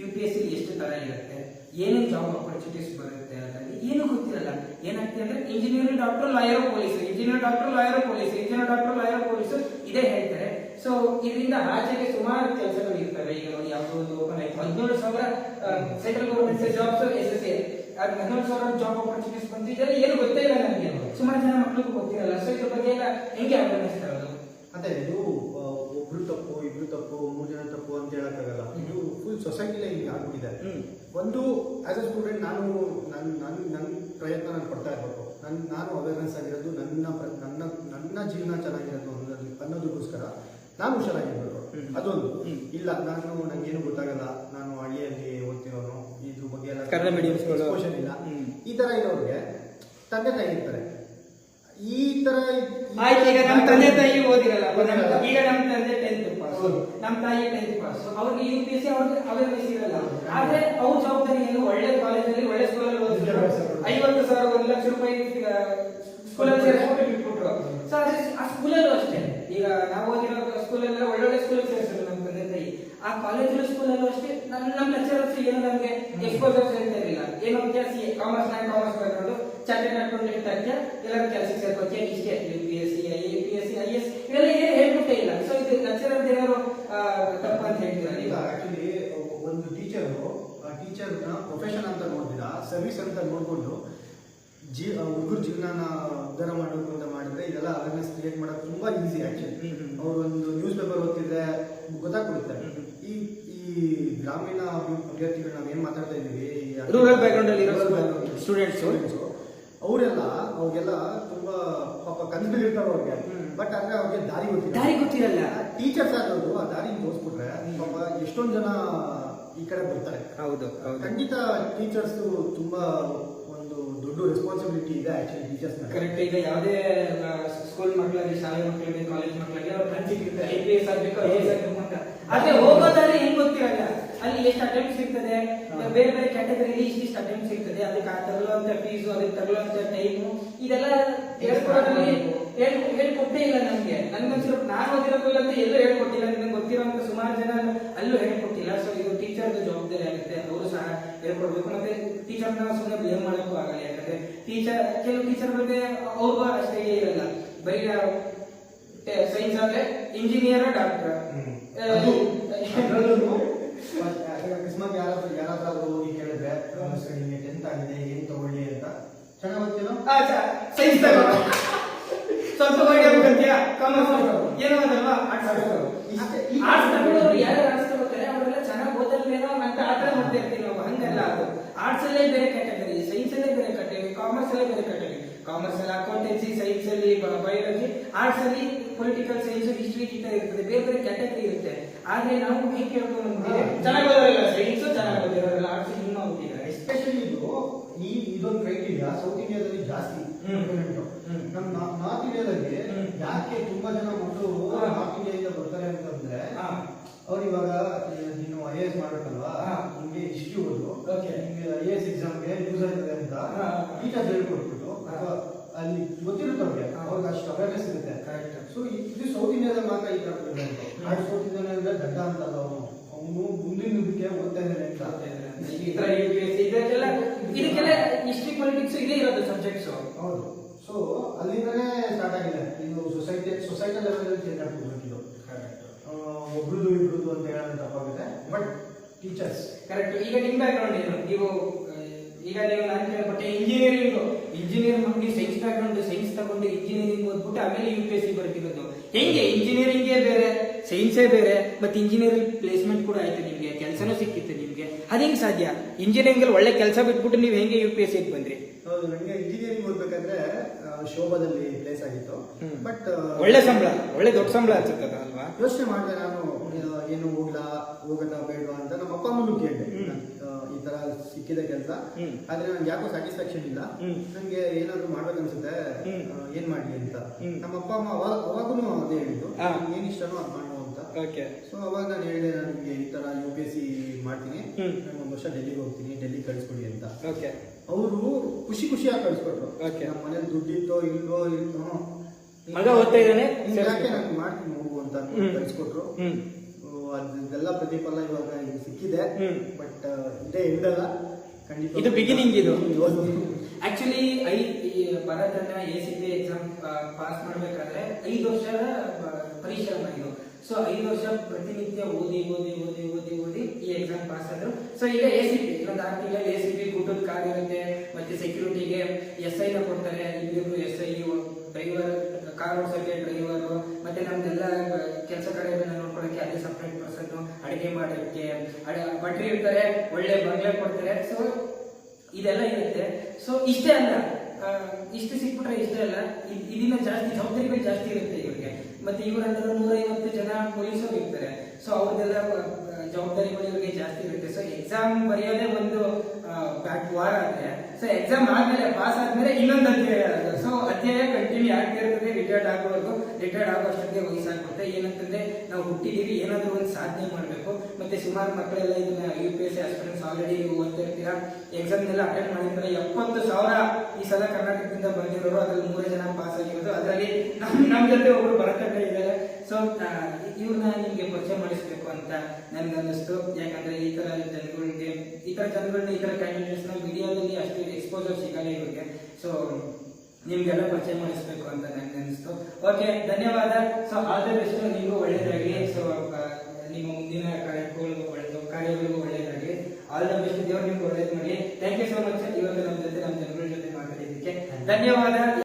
ಯು ಪಿ ಎಸ್ ಸಿ ಎಷ್ಟು ತರ ಇರುತ್ತೆ? ಏನೇನು ಜಾಬ್ ಆಪರ್ಚುನಿಟೀಸ್ ಬರುತ್ತೆ ಅದರಲ್ಲಿ ಏನು ಗೊತ್ತಿರಲ್ಲ. ಏನಾಗ್ತದೆ ಅಂದ್ರೆ engineer doctor lawyer police engineer doctor lawyer police engineer doctor lawyer police ಇದೇ ಹೇಳ್ತಾರೆ. ಸೊ ಇದರಿಂದ ಆಚೆಗೆ ಸುಮಾರು ಕೆಲಸಗಳು ಇರ್ತವೆ. ಈಗ ನೋಡಿ ಯಾವುದೋ ಒಂದು ಓಪನ್ ಆಯ್ತು. ಹದಿನೇಳು ಸಾವಿರ central government jobs S S ಹದಿನೇಳು ಸಾವಿರ ಜಾಬ್ ಆಪರ್ಚುನಿಟೀಸ್ ಬಂತು ಇದೆಲ್ಲ ಏನು ಗೊತ್ತೇ ಇಲ್ಲ ನನಗೆ ಸುಮಾರು ಜನ ಮಕ್ಕಳಿಗೂ ಗೊತ್ತಿರಲ್ಲ. ಸೊ ಇದ್ರ ಬಗ್ಗೆ ಎಲ್ಲ ಹೆಂಗೆ ಅವೇರ್ನೆಸ್ ತರೋದು? ಅದೇ ಇದು ಒಬ್ರು ತಪ್ಪು, ಇಬ್ರು ತಪ್ಪು, ಮೂರು ಜನ ತಪ್ಪು ಅಂತ ಹೇಳಕ್ಕಾಗಲ್ಲ. ಸೊಸೈಟಿಲೇ ಹಿಂಗೆ ಆಗ್ಬಿಟ್ಟಿದೆ ಒಂದು ಆಸ್ ಅ ಸ್ಟೂಡೆಂಟ್ ನಾನು ನನ್ನ ನನ್ನ ನನ್ನ ಪ್ರಯತ್ನ ನಾನು ಕೊಡ್ತಾ ಇರಬೇಕು. ನನ್ನ ನಾನು ಅವೇರ್ನೆಸ್ ಆಗಿರೋದು ನನ್ನ ನನ್ನ ನನ್ನ ಜೀವನ ಚೆನ್ನಾಗಿರೋದು ಅನ್ನೋದು ಅನ್ನೋದಕ್ಕೋಸ್ಕರ ನಾನು ಹುಷಾರಾಗಿರ್ಬೇಕು. ಅದೊಂದು. ಇಲ್ಲ ನಾನು ನನಗೇನು ಗೊತ್ತಾಗಲ್ಲ. ನಾನು ಹಳ್ಳಿಯಲ್ಲಿ ಓದ್ತಿರೋನು ಇದ್ರ ಬಗ್ಗೆ ಎಲ್ಲ ಇಲ್ಲ. ಈ ಥರ ಇರೋರಿಗೆ ತಂದೆ ತಾಯಿ ಇರ್ತಾರೆ. ಈ ತರ ಆಯ್ತು ಈಗ ನಮ್ಮ ತಂದೆ ತಾಯಿ ಓದಿರಲ್ಲ ಈಗ ನಮ್ಮ ತಂದೆ ಟೆಂತ್ ಪಾಸ್. ನಮ್ಮ ತಾಯಿ ಟೆಂತ್ ಪಾಸ್ ಅವ್ರಿಗೆ ಯು ಪಿ ಎಸ್ ಸಿ ಅವ್ರಿಗೆ ಅವೇರ್ನೆಸ್ ಇರಲ್ಲ ಆದ್ರೆ ಅವ್ರ ಜವಾಬ್ದಾರಿ ಏನು? ಒಳ್ಳೆ ಕಾಲೇಜಲ್ಲಿ ಒಳ್ಳೆ ಸ್ಕೂಲಲ್ಲಿ ಓದಿದ್ರು. ಐವತ್ತು ಸಾವಿರ ಒಂದು ಲಕ್ಷ ರೂಪಾಯಿ ಸ್ಕೂಲಲ್ಲಿ ಸೇರಿಸ್ಬಿಟ್ಟು ಬಿಟ್ಬಿಟ್ರು. ಸೊ ಅದೇ ಆ ಸ್ಕೂಲಲ್ಲೂ ಅಷ್ಟೇ. ಈಗ ನಾವು ಓದಿರೋ ಸ್ಕೂಲಲ್ಲ ಒಳ್ಳೊಳ್ಳೆ ಸ್ಕೂಲ್ ಸೇರಿಸಿದ್ರು ನಮ್ಮ ತಂದೆ ತಾಯಿ. ಆ ಕಾಲೇಜ್ ಸ್ಕೂಲಲ್ಲೂ ಅಷ್ಟೇ ನಮ್ಮ ನಮ್ಮ ಲೆಕ್ಚರರ್ಸ್ ಏನು ನಮಗೆ ಎಕ್ಸ್ಪೋಸರ್ ಹೇಳ್ತಾ ಇರಲಿಲ್ಲ ಏನೋ ವಿದ್ಯಾರ್ಥಿ ಕಾಮರ್ಸ್ ನಾನು ಕಾಮರ್ಸ್ ಬ್ಯಾಕ್ಗ್ರೌಂಡ್ ಚಾರ್ಟೆಡ್ ಅಕೌಂಟೆಂಟ್ ಆಗ್ತೀಯ ಎಲ್ಲರೂ ಕೆಲಸಕ್ಕೆ ಸೇರ್ಕೋತೀಯ ಇಷ್ಟೇ. U P S C I A P S C I S ಇವೆಲ್ಲ ಏನು ಹೇಳ್ಬಿಟ್ಟೇ ಇಲ್ಲ. ಸೊ ಇದು ಲೆಕ್ಚರರ್ ಏನಾದ್ರು ತಪ್ಪು ಅಂತ ಹೇಳ್ತೀರಾ ಈಗ ಆಕ್ಚುಲಿ ಒಂದು ಟೀಚರ್ ಆ ಟೀಚರ್ನ ಪ್ರೊಫೆಷನ್ ಅಂತ ನೋಡಿದಿರಾ ಸರ್ವಿಸ್ ಅಂತ ನೋಡಿಕೊಂಡು ಜೀ ಹುಡುಗರು ಜೀವನನ ಉದ್ಧಾರ ಮಾಡಬೇಕು ಅಂತ ಮಾಡಿದ್ರೆ ಇದೆಲ್ಲ ಅವೇರ್ನೆಸ್ ಕ್ರಿಯೇಟ್ ಮಾಡೋದು ತುಂಬ ಈಸಿ ಆ್ಯಕ್ಚುಲಿ. ಅವ್ರು ಒಂದು ನ್ಯೂಸ್ ಪೇಪರ್ ಓದ್ತಿದ್ರೆ ಗೊತ್ತಾಗ್ಬಿಡುತ್ತೆ. ಈ ಈ ಗ್ರಾಮೀಣ ಅಭ್ಯರ್ಥಿಗಳು ನಾವು ಏನ್ ಮಾತಾಡ್ತಾ ಇದ್ದೀವಿ ರೂರಲ್ ಬ್ಯಾಕ್ಗ್ರೌಂಡಲ್ಲಿ students. ಅವರೆಲ್ಲ ಅವ್ರಿಗೆಲ್ಲ ತುಂಬಾ ಪಾಪ ಕನ್ಸುಗಳಿರ್ತಾವ ಅವ್ರಿಗೆ. ಬಟ್ ಅಂದ್ರೆ ಅವ್ರಿಗೆ ದಾರಿ ಗೊತ್ತಿಲ್ಲ. ದಾರಿ ಗೊತ್ತಿರಲ್ಲ. ಟೀಚರ್ಸ್ ಆದವರು ಆ ದಾರಿ ತೋರಿಸ್ಬಿಟ್ರೆ ಪಾಪ ಎಷ್ಟೊಂದು ಜನ ಈ ಕಡೆ ಬರ್ತಾರೆ. ಹೌದು ಹೌದು. ಖಂಡಿತ ಟೀಚರ್ಸ್ ತುಂಬಾ ಒಂದು ದೊಡ್ಡ ರೆಸ್ಪಾನ್ಸಿಬಿಲಿಟಿ ಇದೆ ಆಕ್ಚುಲಿ ಟೀಚರ್ಸ್ ಕರೆಕ್ಟ್ ಈಗ ಯಾವುದೇ ಸ್ಕೂಲ್ ಮಕ್ಕಳಿಗೆ ಶಾಲೆ ಮಕ್ಕಳಿಗೆ ಕಾಲೇಜ್ ಮಕ್ಕಳಿಗೆ ಅವ್ರ ಕನ್ಸಿಗೆ ಐ ಪಿ ಎಸ್ ಆಗ್ಬೇಕು ಐ ಎಸ್ ಆಗ್ಬೇಕು ಅಂತ ಆದ್ರೆ ಹೋಗೋದಾದ್ರೆ ಏನ್ ಗೊತ್ತಿರಲ್ಲ? ಅಲ್ಲಿ ಎಷ್ಟು ಅಟೆಂಪ್ಟ್ ಸಿಗ್ತದೆ. ಬೇರೆ ಬೇರೆ ಕ್ಯಾಟಗರಿಲಿ ಇಷ್ಟಿಷ್ಟು ಅಟೆಂಪ್ಟ್ ಸಿಗ್ತದೆ. ಅದಕ್ಕೆ ತಗೊಳ್ಳುವಂತ ಫೀಸು ಅದಕ್ಕೆ ತಗೊಳ್ಳುವಂತ ಟೈಮು ಇದೆಲ್ಲ ಹೇಳ್ಕೊಡೋದ್ರಲ್ಲಿ ಹೇಳ್ ಹೇಳ್ಕೊಟ್ಟೇ ಇಲ್ಲ ನಮ್ಗೆ. ನನ್ಗನ್ಸಿರೋ ನಾನು ಅಂತ ಎಲ್ಲೂ ಹೇಳ್ಕೊಟ್ಟಿಲ್ಲ. ನಿಮ್ಗೆ ಗೊತ್ತಿರೋಂತ ಸುಮಾರು ಜನ ಅಲ್ಲೂ ಹೇಳ್ಕೊಟ್ಟಿಲ್ಲ. ಸೊ ಇದು ಟೀಚರ್ ಜವಾಬ್ದಾರಿ ಆಗುತ್ತೆ. ಅವರು ಸಹ ಹೇಳ್ಕೊಡ್ಬೇಕು. ಮತ್ತೆ ಟೀಚರ್ನ ಸುಮ್ಮನೆ ಬ್ಲೇಮ್ ಮಾಡೋಕ್ಕೂ ಆಗಲ್ಲ. ಯಾಕಂದ್ರೆ ಟೀಚರ್ ಕೆಲವು ಟೀಚರ್ ಬಗ್ಗೆ ಅವ್ರಿಗೂ ಅಷ್ಟೇ ಇರಲ್ಲ. ಬರೀ ಸೈನ್ಸ್ ಅಂದ್ರೆ ಇಂಜಿನಿಯರ್ ಡಾಕ್ಟರ್ ಅದು ಅದ್ರಲ್ಲೂ ಅಕಸ್ಮಾತ್ ಯಾರಾದ್ರೂ ಯಾರಾದ್ರೂ ಹೋಗಿ ಕೇಳಿದ್ರೆ ಸರ್ ನಿಮಗೆ ಟೆಂತ್ ಆಗಿದೆ ಏನ್ ತಗೊಳ್ಳಿ ಅಂತ ಚೆನ್ನಾಗಿ ಓದ್ತೀನೋ ಸ್ವಲ್ಪ ಹೋಗ್ಬೇಕಂತೀಯ ಕಾಮರ್ಸ್ ಏನೋ ಅದಲ್ವಾ ಇಷ್ಟೇ. ಆರ್ಟ್ಸ್ ತಗೊಳ್ಳೋರು ಯಾರು ಆರ್ಟ್ಸ್ ತಗೋತಾರೆ ಅವರೆಲ್ಲ ಚೆನ್ನಾಗಿ ಓದಲ್ವೇನೋ ಅಂತ ಆತರ ಮಾಡ್ತಿರ್ತೀವಿ ನಾವು. ಹಂಗಲ್ಲ ಅದು. ಆರ್ಟ್ಸ್ ಅಲ್ಲೇ ಬೇರೆ ಕ್ಯಾಟಗರಿ ಸೈನ್ಸ್ ಅಲ್ಲೇ ಬೇರೆ ಕ್ಯಾಟಗರಿ ಕಾಮರ್ಸ್ ಅಲ್ಲೇ ಬೇರೆ ಕ್ಯಾಟಗರಿ ಕಾಮರ್ಸ್ ಅಲ್ಲಿ ಅಕೌಂಟೆನ್ಸಿ ಸೈನ್ಸ್ ಅಲ್ಲಿ ಬಯಾಲಜಿ ಆರ್ಟ್ಸ್ ಅಲ್ಲಿ ಪೊಲಿಟಿಕಲ್ ಸೈನ್ಸ್ ಹಿಸ್ಟ್ರಿ ಈ ಥರ ಇರ್ತದೆ. ಬೇರೆ ಬೇರೆ ಕ್ಯಾಟಗರಿ ಇರುತ್ತೆ. ಆದ್ರೆ ನಾವು ಹೇಗೆ ಕೇಳ್ಕೊಂಡು ಚೆನ್ನಾಗಿ ಓದೋರಿಲ್ಲ ಸೈನ್ಸ್ ಚೆನ್ನಾಗಿ ಓದಿರೋಲ್ಲ ಆರ್ಟ್ಸ್ ಇನ್ನೂ ಓದಿದ್ದಾರೆ ಎಸ್ಪೆಷಲಿ ಇದು ಈ ಇದೊಂದು ಕ್ರೈಟೀರಿಯಾ ಸೌತ್ ಇಂಡಿಯಾದಲ್ಲಿ ಜಾಸ್ತಿ. ನಮ್ಮ ನಾರ್ತ್ ಇಂಡಿಯಾದಲ್ಲಿ ಯಾಕೆ ತುಂಬಾ ಜನ ಮಕ್ಕಳು. ನಾರ್ತ್ ಇಂಡಿಯಾದಿಂದ ಬರ್ತಾರೆ ಅಂತಂದ್ರೆ. ಅವ್ರು ಇವಾಗ ನೀನು ಐ ಎ ಎಸ್ ಮಾಡಬೇಕಲ್ವಾ? ನಿಮಗೆ ಇಷ್ಟು ಹಿಸ್ಟ್ರಿ ಓದು ನಿಮಗೆ ಐ ಎ ಎಸ್ ಎಕ್ಸಾಮ್ಗೆ ಯೂಸ್ ಆಗ್ತದೆ ಅಂತ. ಟೀಚರ್ಸ್ ಹೇಳ್ಕೊಟ್ಬಿಟ್ಟು ಅಲ್ಲಿ ಗೊತ್ತಿರುತ್ತೆ ಅವ್ರಿಗೆ. ಅವ್ರಿಗೆ ಅಷ್ಟು ಅವೇರ್ನೆಸ್ ಇರುತ್ತೆ. ಸೊ ಇದು ಸೌತ್ ಇಂಡಿಯಾದಲ್ಲಿ ಮಾತ್ರ ಈ ತರ ಸೌತ್ ಇಂಡಿಯಾ ಅಂದ್ರೆ ದಡ್ಡ ಅಂತಲ್ಲ ಹೌದು. ಸೊ ಅಲ್ಲಿಂದನೇ ಸ್ಟಾರ್ಟ್ ಆಗಿದೆ. ಇದು ಸೊಸೈಟಿ ಸೊಸೈಟಿ ಲೆವೆಲ್ ಚೇಂಜ್ ಆಗ್ತಿರ್ಬೇಕಿದು ಕರೆಕ್ಟ್ ಒಬ್ರದ್ದು ಇಬ್ರದ್ದು ಅಂತ ಹೇಳೋದು ತಪ್ಪಾಗುತ್ತೆ ಬಟ್ ಟೀಚರ್ಸ್ ಕರೆಕ್ಟ್ ಈಗ ನಿಮ್ ಬ್ಯಾಕ್ಗ್ರೌಂಡ್ ಏನು? ನೀವು ಈಗ ನೀವು ನಾನು ಕೇಳ್ಪಟ್ಟೆ ಇಂಜಿನಿಯರಿಂಗ್ ಇಂಜಿನಿಯರಿಂಗ್ ಮಾಡಿ ಸೈನ್ಸ್ ಬ್ಯಾಕ್ ಗ್ರೌಂಡ್ ಸೈನ್ಸ್ ತಗೊಂಡು ಇಂಜಿನಿಯರಿಂಗ್ ಓದ್ಬಿಟ್ಟು ಆಮೇಲೆ ಯು ಪಿ ಎಸ್ ಸಿ ಬರ್ತಿರೋದು. ಹೆಂಗೆ? ಇಂಜಿನಿಯರಿಂಗೇ ಬೇರೆ ಸೈನ್ಸೇ ಬೇರೆ ಮತ್ತೆ ಇಂಜಿನಿಯರಿಂಗ್ ಪ್ಲೇಸ್ಮೆಂಟ್ ಕೂಡ ಆಯ್ತು ನಿಮಗೆ. ಕೆಲಸನೂ ಸಿಕ್ಕಿತ್ತು ನಿಮಗೆ. ಅದು ಹೆಂಗೆ ಸಾಧ್ಯ? ಇಂಜಿನಿಯರಿಂಗ್ ಅಲ್ಲಿ ಒಳ್ಳೆ ಕೆಲಸ ಬಿಟ್ಬಿಟ್ಟು ನೀವು ಹೆಂಗೆ ಯು ಪಿ ಎಸ್ ಸಿಗೆ ಬಂದ್ರಿ? ಹೌದು ನನಗೆ ಇಂಜಿನಿಯರಿಂಗ್ ಓದ್ಬೇಕಾದ್ರೆ ಶೋಭಾದಲ್ಲಿ ಪ್ಲೇಸ್ ಆಗಿತ್ತು. ಬಟ್ ಒಳ್ಳೆ ಸಂಬಳ ಒಳ್ಳೆ ದೊಡ್ಡ ಸಂಬಳ ಅನ್ಸುತ್ತದ ಅಲ್ವಾ ಯೋಚನೆ ಮಾಡಿದೆ ನಾನು ಏನು ಹೋಗ್ಲಾ ಹೋಗೋದಾ ಬೇಡವಾ ಅಂತ ನಮ್ಮ ಅಪ್ಪ ಅಮ್ಮನೂ ಕೇಳಿದೆ. ಈ ತರ ಸಿಕ್ಕಿದೆ ಕೆಲಸ. ಆದ್ರೆ ನನ್ಗೆ ಯಾಕೋ ಸ್ಯಾಟಿಸ್ಫ್ಯಾಕ್ಷನ್ ಇಲ್ಲ. ನನಗೆ ಏನಾದ್ರು ಮಾಡ್ಬೇಕನ್ಸುತ್ತೆ ಏನ್ ಮಾಡ್ಲಿ ಅಂತ. ನಮ್ಮ ಅಪ್ಪ ಅಮ್ಮ ಅವಾಗ ಅದೇ ಹೇಳಿದ್ದು. ಏನ್ ಇಷ್ಟನೋ ಅದು ಮಾಡು ಅಂತ. ಓಕೆ. ಸೊ ಅವಾಗ ನಾನು ಹೇಳಿದೆ ನನಗೆ ಈ ತರ ಯು ಪಿ ಎಸ್ ಸಿ ಮಾಡ್ತೀನಿ. ನಾನು ಒಂದು ವರ್ಷ ಡೆಲ್ಲಿಗೆ ಹೋಗ್ತೀನಿ ಡೆಲ್ಲಿ ಕಳಿಸ್ಕೊಡಿ ಅಂತ. ಓಕೆ. ಅವರು ಖುಷಿ ಖುಷಿಯಾಗಿ ಕಳಿಸ್ಕೊಟ್ರು. ಓಕೆ ನಮ್ಮ ಮನೇಲಿ ದುಡ್ಡಿತ್ತೋ ಇಲ್ವೋ ಇಲ್ವೋ. ಮಗ ಓದ್ತಾ ಇದ್ದಾನೆ ಯಾಕೆ ನಾನು ಮಾಡ್ತೀನಿ ಹೋಗು ಅಂತ. ಕಳಿಸ್ಕೊಟ್ರು. ಅದೆಲ್ಲ ಪ್ರತಿಫಲ ಇವಾಗ ಇದು ಸಿಕ್ಕಿದೆ. ಬಟ್ ಇದೇ ಎಂದಲ್ಲ ಖಂಡಿತ ಇದು ಬಿಗಿನಿಂಗ್ ಇದು. ಆಕ್ಚುಲಿ ಐ ಭರತನ A C P exam pass ಮಾಡ್ಬೇಕಾದ್ರೆ ಐದು ವರ್ಷದ ಪರೀಕ್ಷೆ ಪರಿಶ್ರಮ ಇದು ಸೊ ಐದು ವರ್ಷ ಪ್ರತಿನಿತ್ಯ ಓದಿ ಓದಿ ಓದಿ ಓದಿ ಓದಿ ಈ ಎಕ್ಸಾಮ್ ಪಾಸ್ ಆದ್ರು. ಸೊ ಈಗ ಎ ಸಿ ಪಿ ಒಂದು ಆರು ಎ ಸಿ ಪಿ ಗುಡ್ಡದ ಕಾರ್ ಇರುತ್ತೆ, ಮತ್ತೆ ಸೆಕ್ಯೂರಿಟಿಗೆ ಎಸ್ ಐ ನ ಕೊಡ್ತಾರೆ ಇಲ್ಲಿಗೂ ಎಸ್ ಐ ಡ್ರೈವರ್ ಕಾರ್ ಓಡಿಸೋಕೆ ಡ್ರೈವರು ಮತ್ತೆ ನಮ್ದೆಲ್ಲ ಕೆಲಸ ಕಡೆ ನೋಡ್ಕೊಳಕ್ಕೆ ಅದೇ ಸಪ್ರೇಟ್ ಪರ್ಸನ್ ಅಡುಗೆ ಮಾಡೋಕ್ಕೆ ಬಟ್ರಿ ಇರ್ತಾರೆ ಒಳ್ಳೆ ಬಂಗ್ಲೆ ಕೊಡ್ತಾರೆ. ಸೊ ಇದೆಲ್ಲ ಇರುತ್ತೆ. ಸೊ ಇಷ್ಟೇ ಅಲ್ಲ ಇಷ್ಟು ಸಿಕ್ಬಿಟ್ರೆ ಇಷ್ಟೇ ಅಲ್ಲ, ಇದ್- ಇದನ್ನ ಜಾಸ್ತಿ ಜವಾಬ್ದಾರಿಗಳು ಜಾಸ್ತಿ ಇರುತ್ತೆ. ಮತ್ತೆ ಇವರಂದ್ರೆ ನೂರೈವತ್ತು ಜನ ಪೊಲೀಸರು ಇರ್ತಾರೆ. ಸೊ ಅವ್ರದ್ದೆಲ್ಲ ಜವಾಬ್ದಾರಿ ಇವ್ರಿಗೆ ಜಾಸ್ತಿ ಇರುತ್ತೆ. ಸೊ ಎಕ್ಸಾಮ್ ಬರೆಯೋದೇ ಒಂದು ಬ್ಯಾಕ್ ವಾರ ಆದ್ರೆ ಸೊ ಎಕ್ಸಾಮ್ ಆದ್ಮೇಲೆ ಪಾಸ್ ಆದ್ಮೇಲೆ ಇನ್ನೊಂದು ಅಧ್ಯಾಯ ಸೊ ಅಧ್ಯಾಯ ಕಂಟಿನ್ಯೂ ಆಗ್ತಾ ಇರ್ತದೆ ರಿಟೈರ್ಡ್ ಆಗೋವರೆಗೂ ರಿಟೈರ್ಡ್ ಆಗೋ ಅಷ್ಟೊತ್ತಿಗೆ ವಯಸ್ಸಾಗ್ಬಿಡುತ್ತೆ ಏನಂತಂದ್ರೆ ನಾವು ಹುಟ್ಟಿದೀವಿ ಏನಾದರೂ ಒಂದು ಸಾಧನೆ ಮಾಡಬೇಕು. ಮತ್ತೆ ಸುಮಾರು ಮಕ್ಕಳೆಲ್ಲ ಇದನ್ನ U P S C aspirants already ಓದ್ತಾ ಇರ್ತೀರಾ? ಎಕ್ಸಾಮ್ ಎಲ್ಲ ಅಟೆಂಡ್ ಮಾಡಿರ್ತಾರೆ. ಎಪ್ಪತ್ತು ಸಾವಿರ ಈ ಸಲ ಕರ್ನಾಟಕದಿಂದ ಬಂದಿರೋರು, ಅದ್ರಲ್ಲಿ ಮೂರೇ ಜನ ಪಾಸ್ ಆಗಿರೋದು. ಅದರಲ್ಲಿ ನಮ್ಮ ನಮ್ಮ ಜೊತೆ ಒಬ್ರು ಬರಕಟ್ಟೆ ಇದ್ದಾರೆ. ಸೊ ಇವ್ರನ್ನ ನಿಮಗೆ ಪರಿಚಯ ಮಾಡಿಸ್ಬೇಕು ಅಂತ ನನ್ಗೆ ಅನ್ನಿಸ್ತು ಯಾಕಂದ್ರೆ ಈ ತರ ಜನಗಳಿಗೆ ಈ ತರ ಜನಗಳನ್ನ ಈ ತರ ಕ್ಯಾಂಡಿಡೇಟ್ಸ್ನ ಮೀಡಿಯಾದಲ್ಲಿ ಅಷ್ಟು ಎಕ್ಸ್ಪೋಸರ್ ಸಿಗಲ್ಲ ಇವ್ರಿಗೆ ಸೊ ನಿಮ್ಗೆಲ್ಲ ಪರಿಚಯ ಮಾಡಿಸ್ಬೇಕು ಅಂತ ನನಗೆ ಅನಿಸ್ತು. ಓಕೆ ಧನ್ಯವಾದ. ಸೊ ಆಲ್ ದ ಬೆಸ್ಟ್ ನೀವು ಒಳ್ಳೇದಾಗಿ ಸೊ ನಿಮ್ಮ ಮುಂದಿನ ಕಾರ್ಯಕ್ರಮಗಳಿಗೂ ಒಳ್ಳೆಯದು ಕಾರ್ಯಗಳಿಗೂ ಒಳ್ಳೇದಾಗಿ ಆಲ್ ದ ಬೆಸ್ಟ್ ದೇವರು ನಿಮ್ಗೆ ಒಳ್ಳೇದು ಮಾಡಿ ಥ್ಯಾಂಕ್ ಯು ಸೊ ಮಚ್ ಇವತ್ತು ನಮ್ಮ ಜೊತೆ ನಮ್ಮ ಜನಗಳ ಜೊತೆ ಮಾತಾಡಿದ್ದಕ್ಕೆ ಧನ್ಯವಾದ.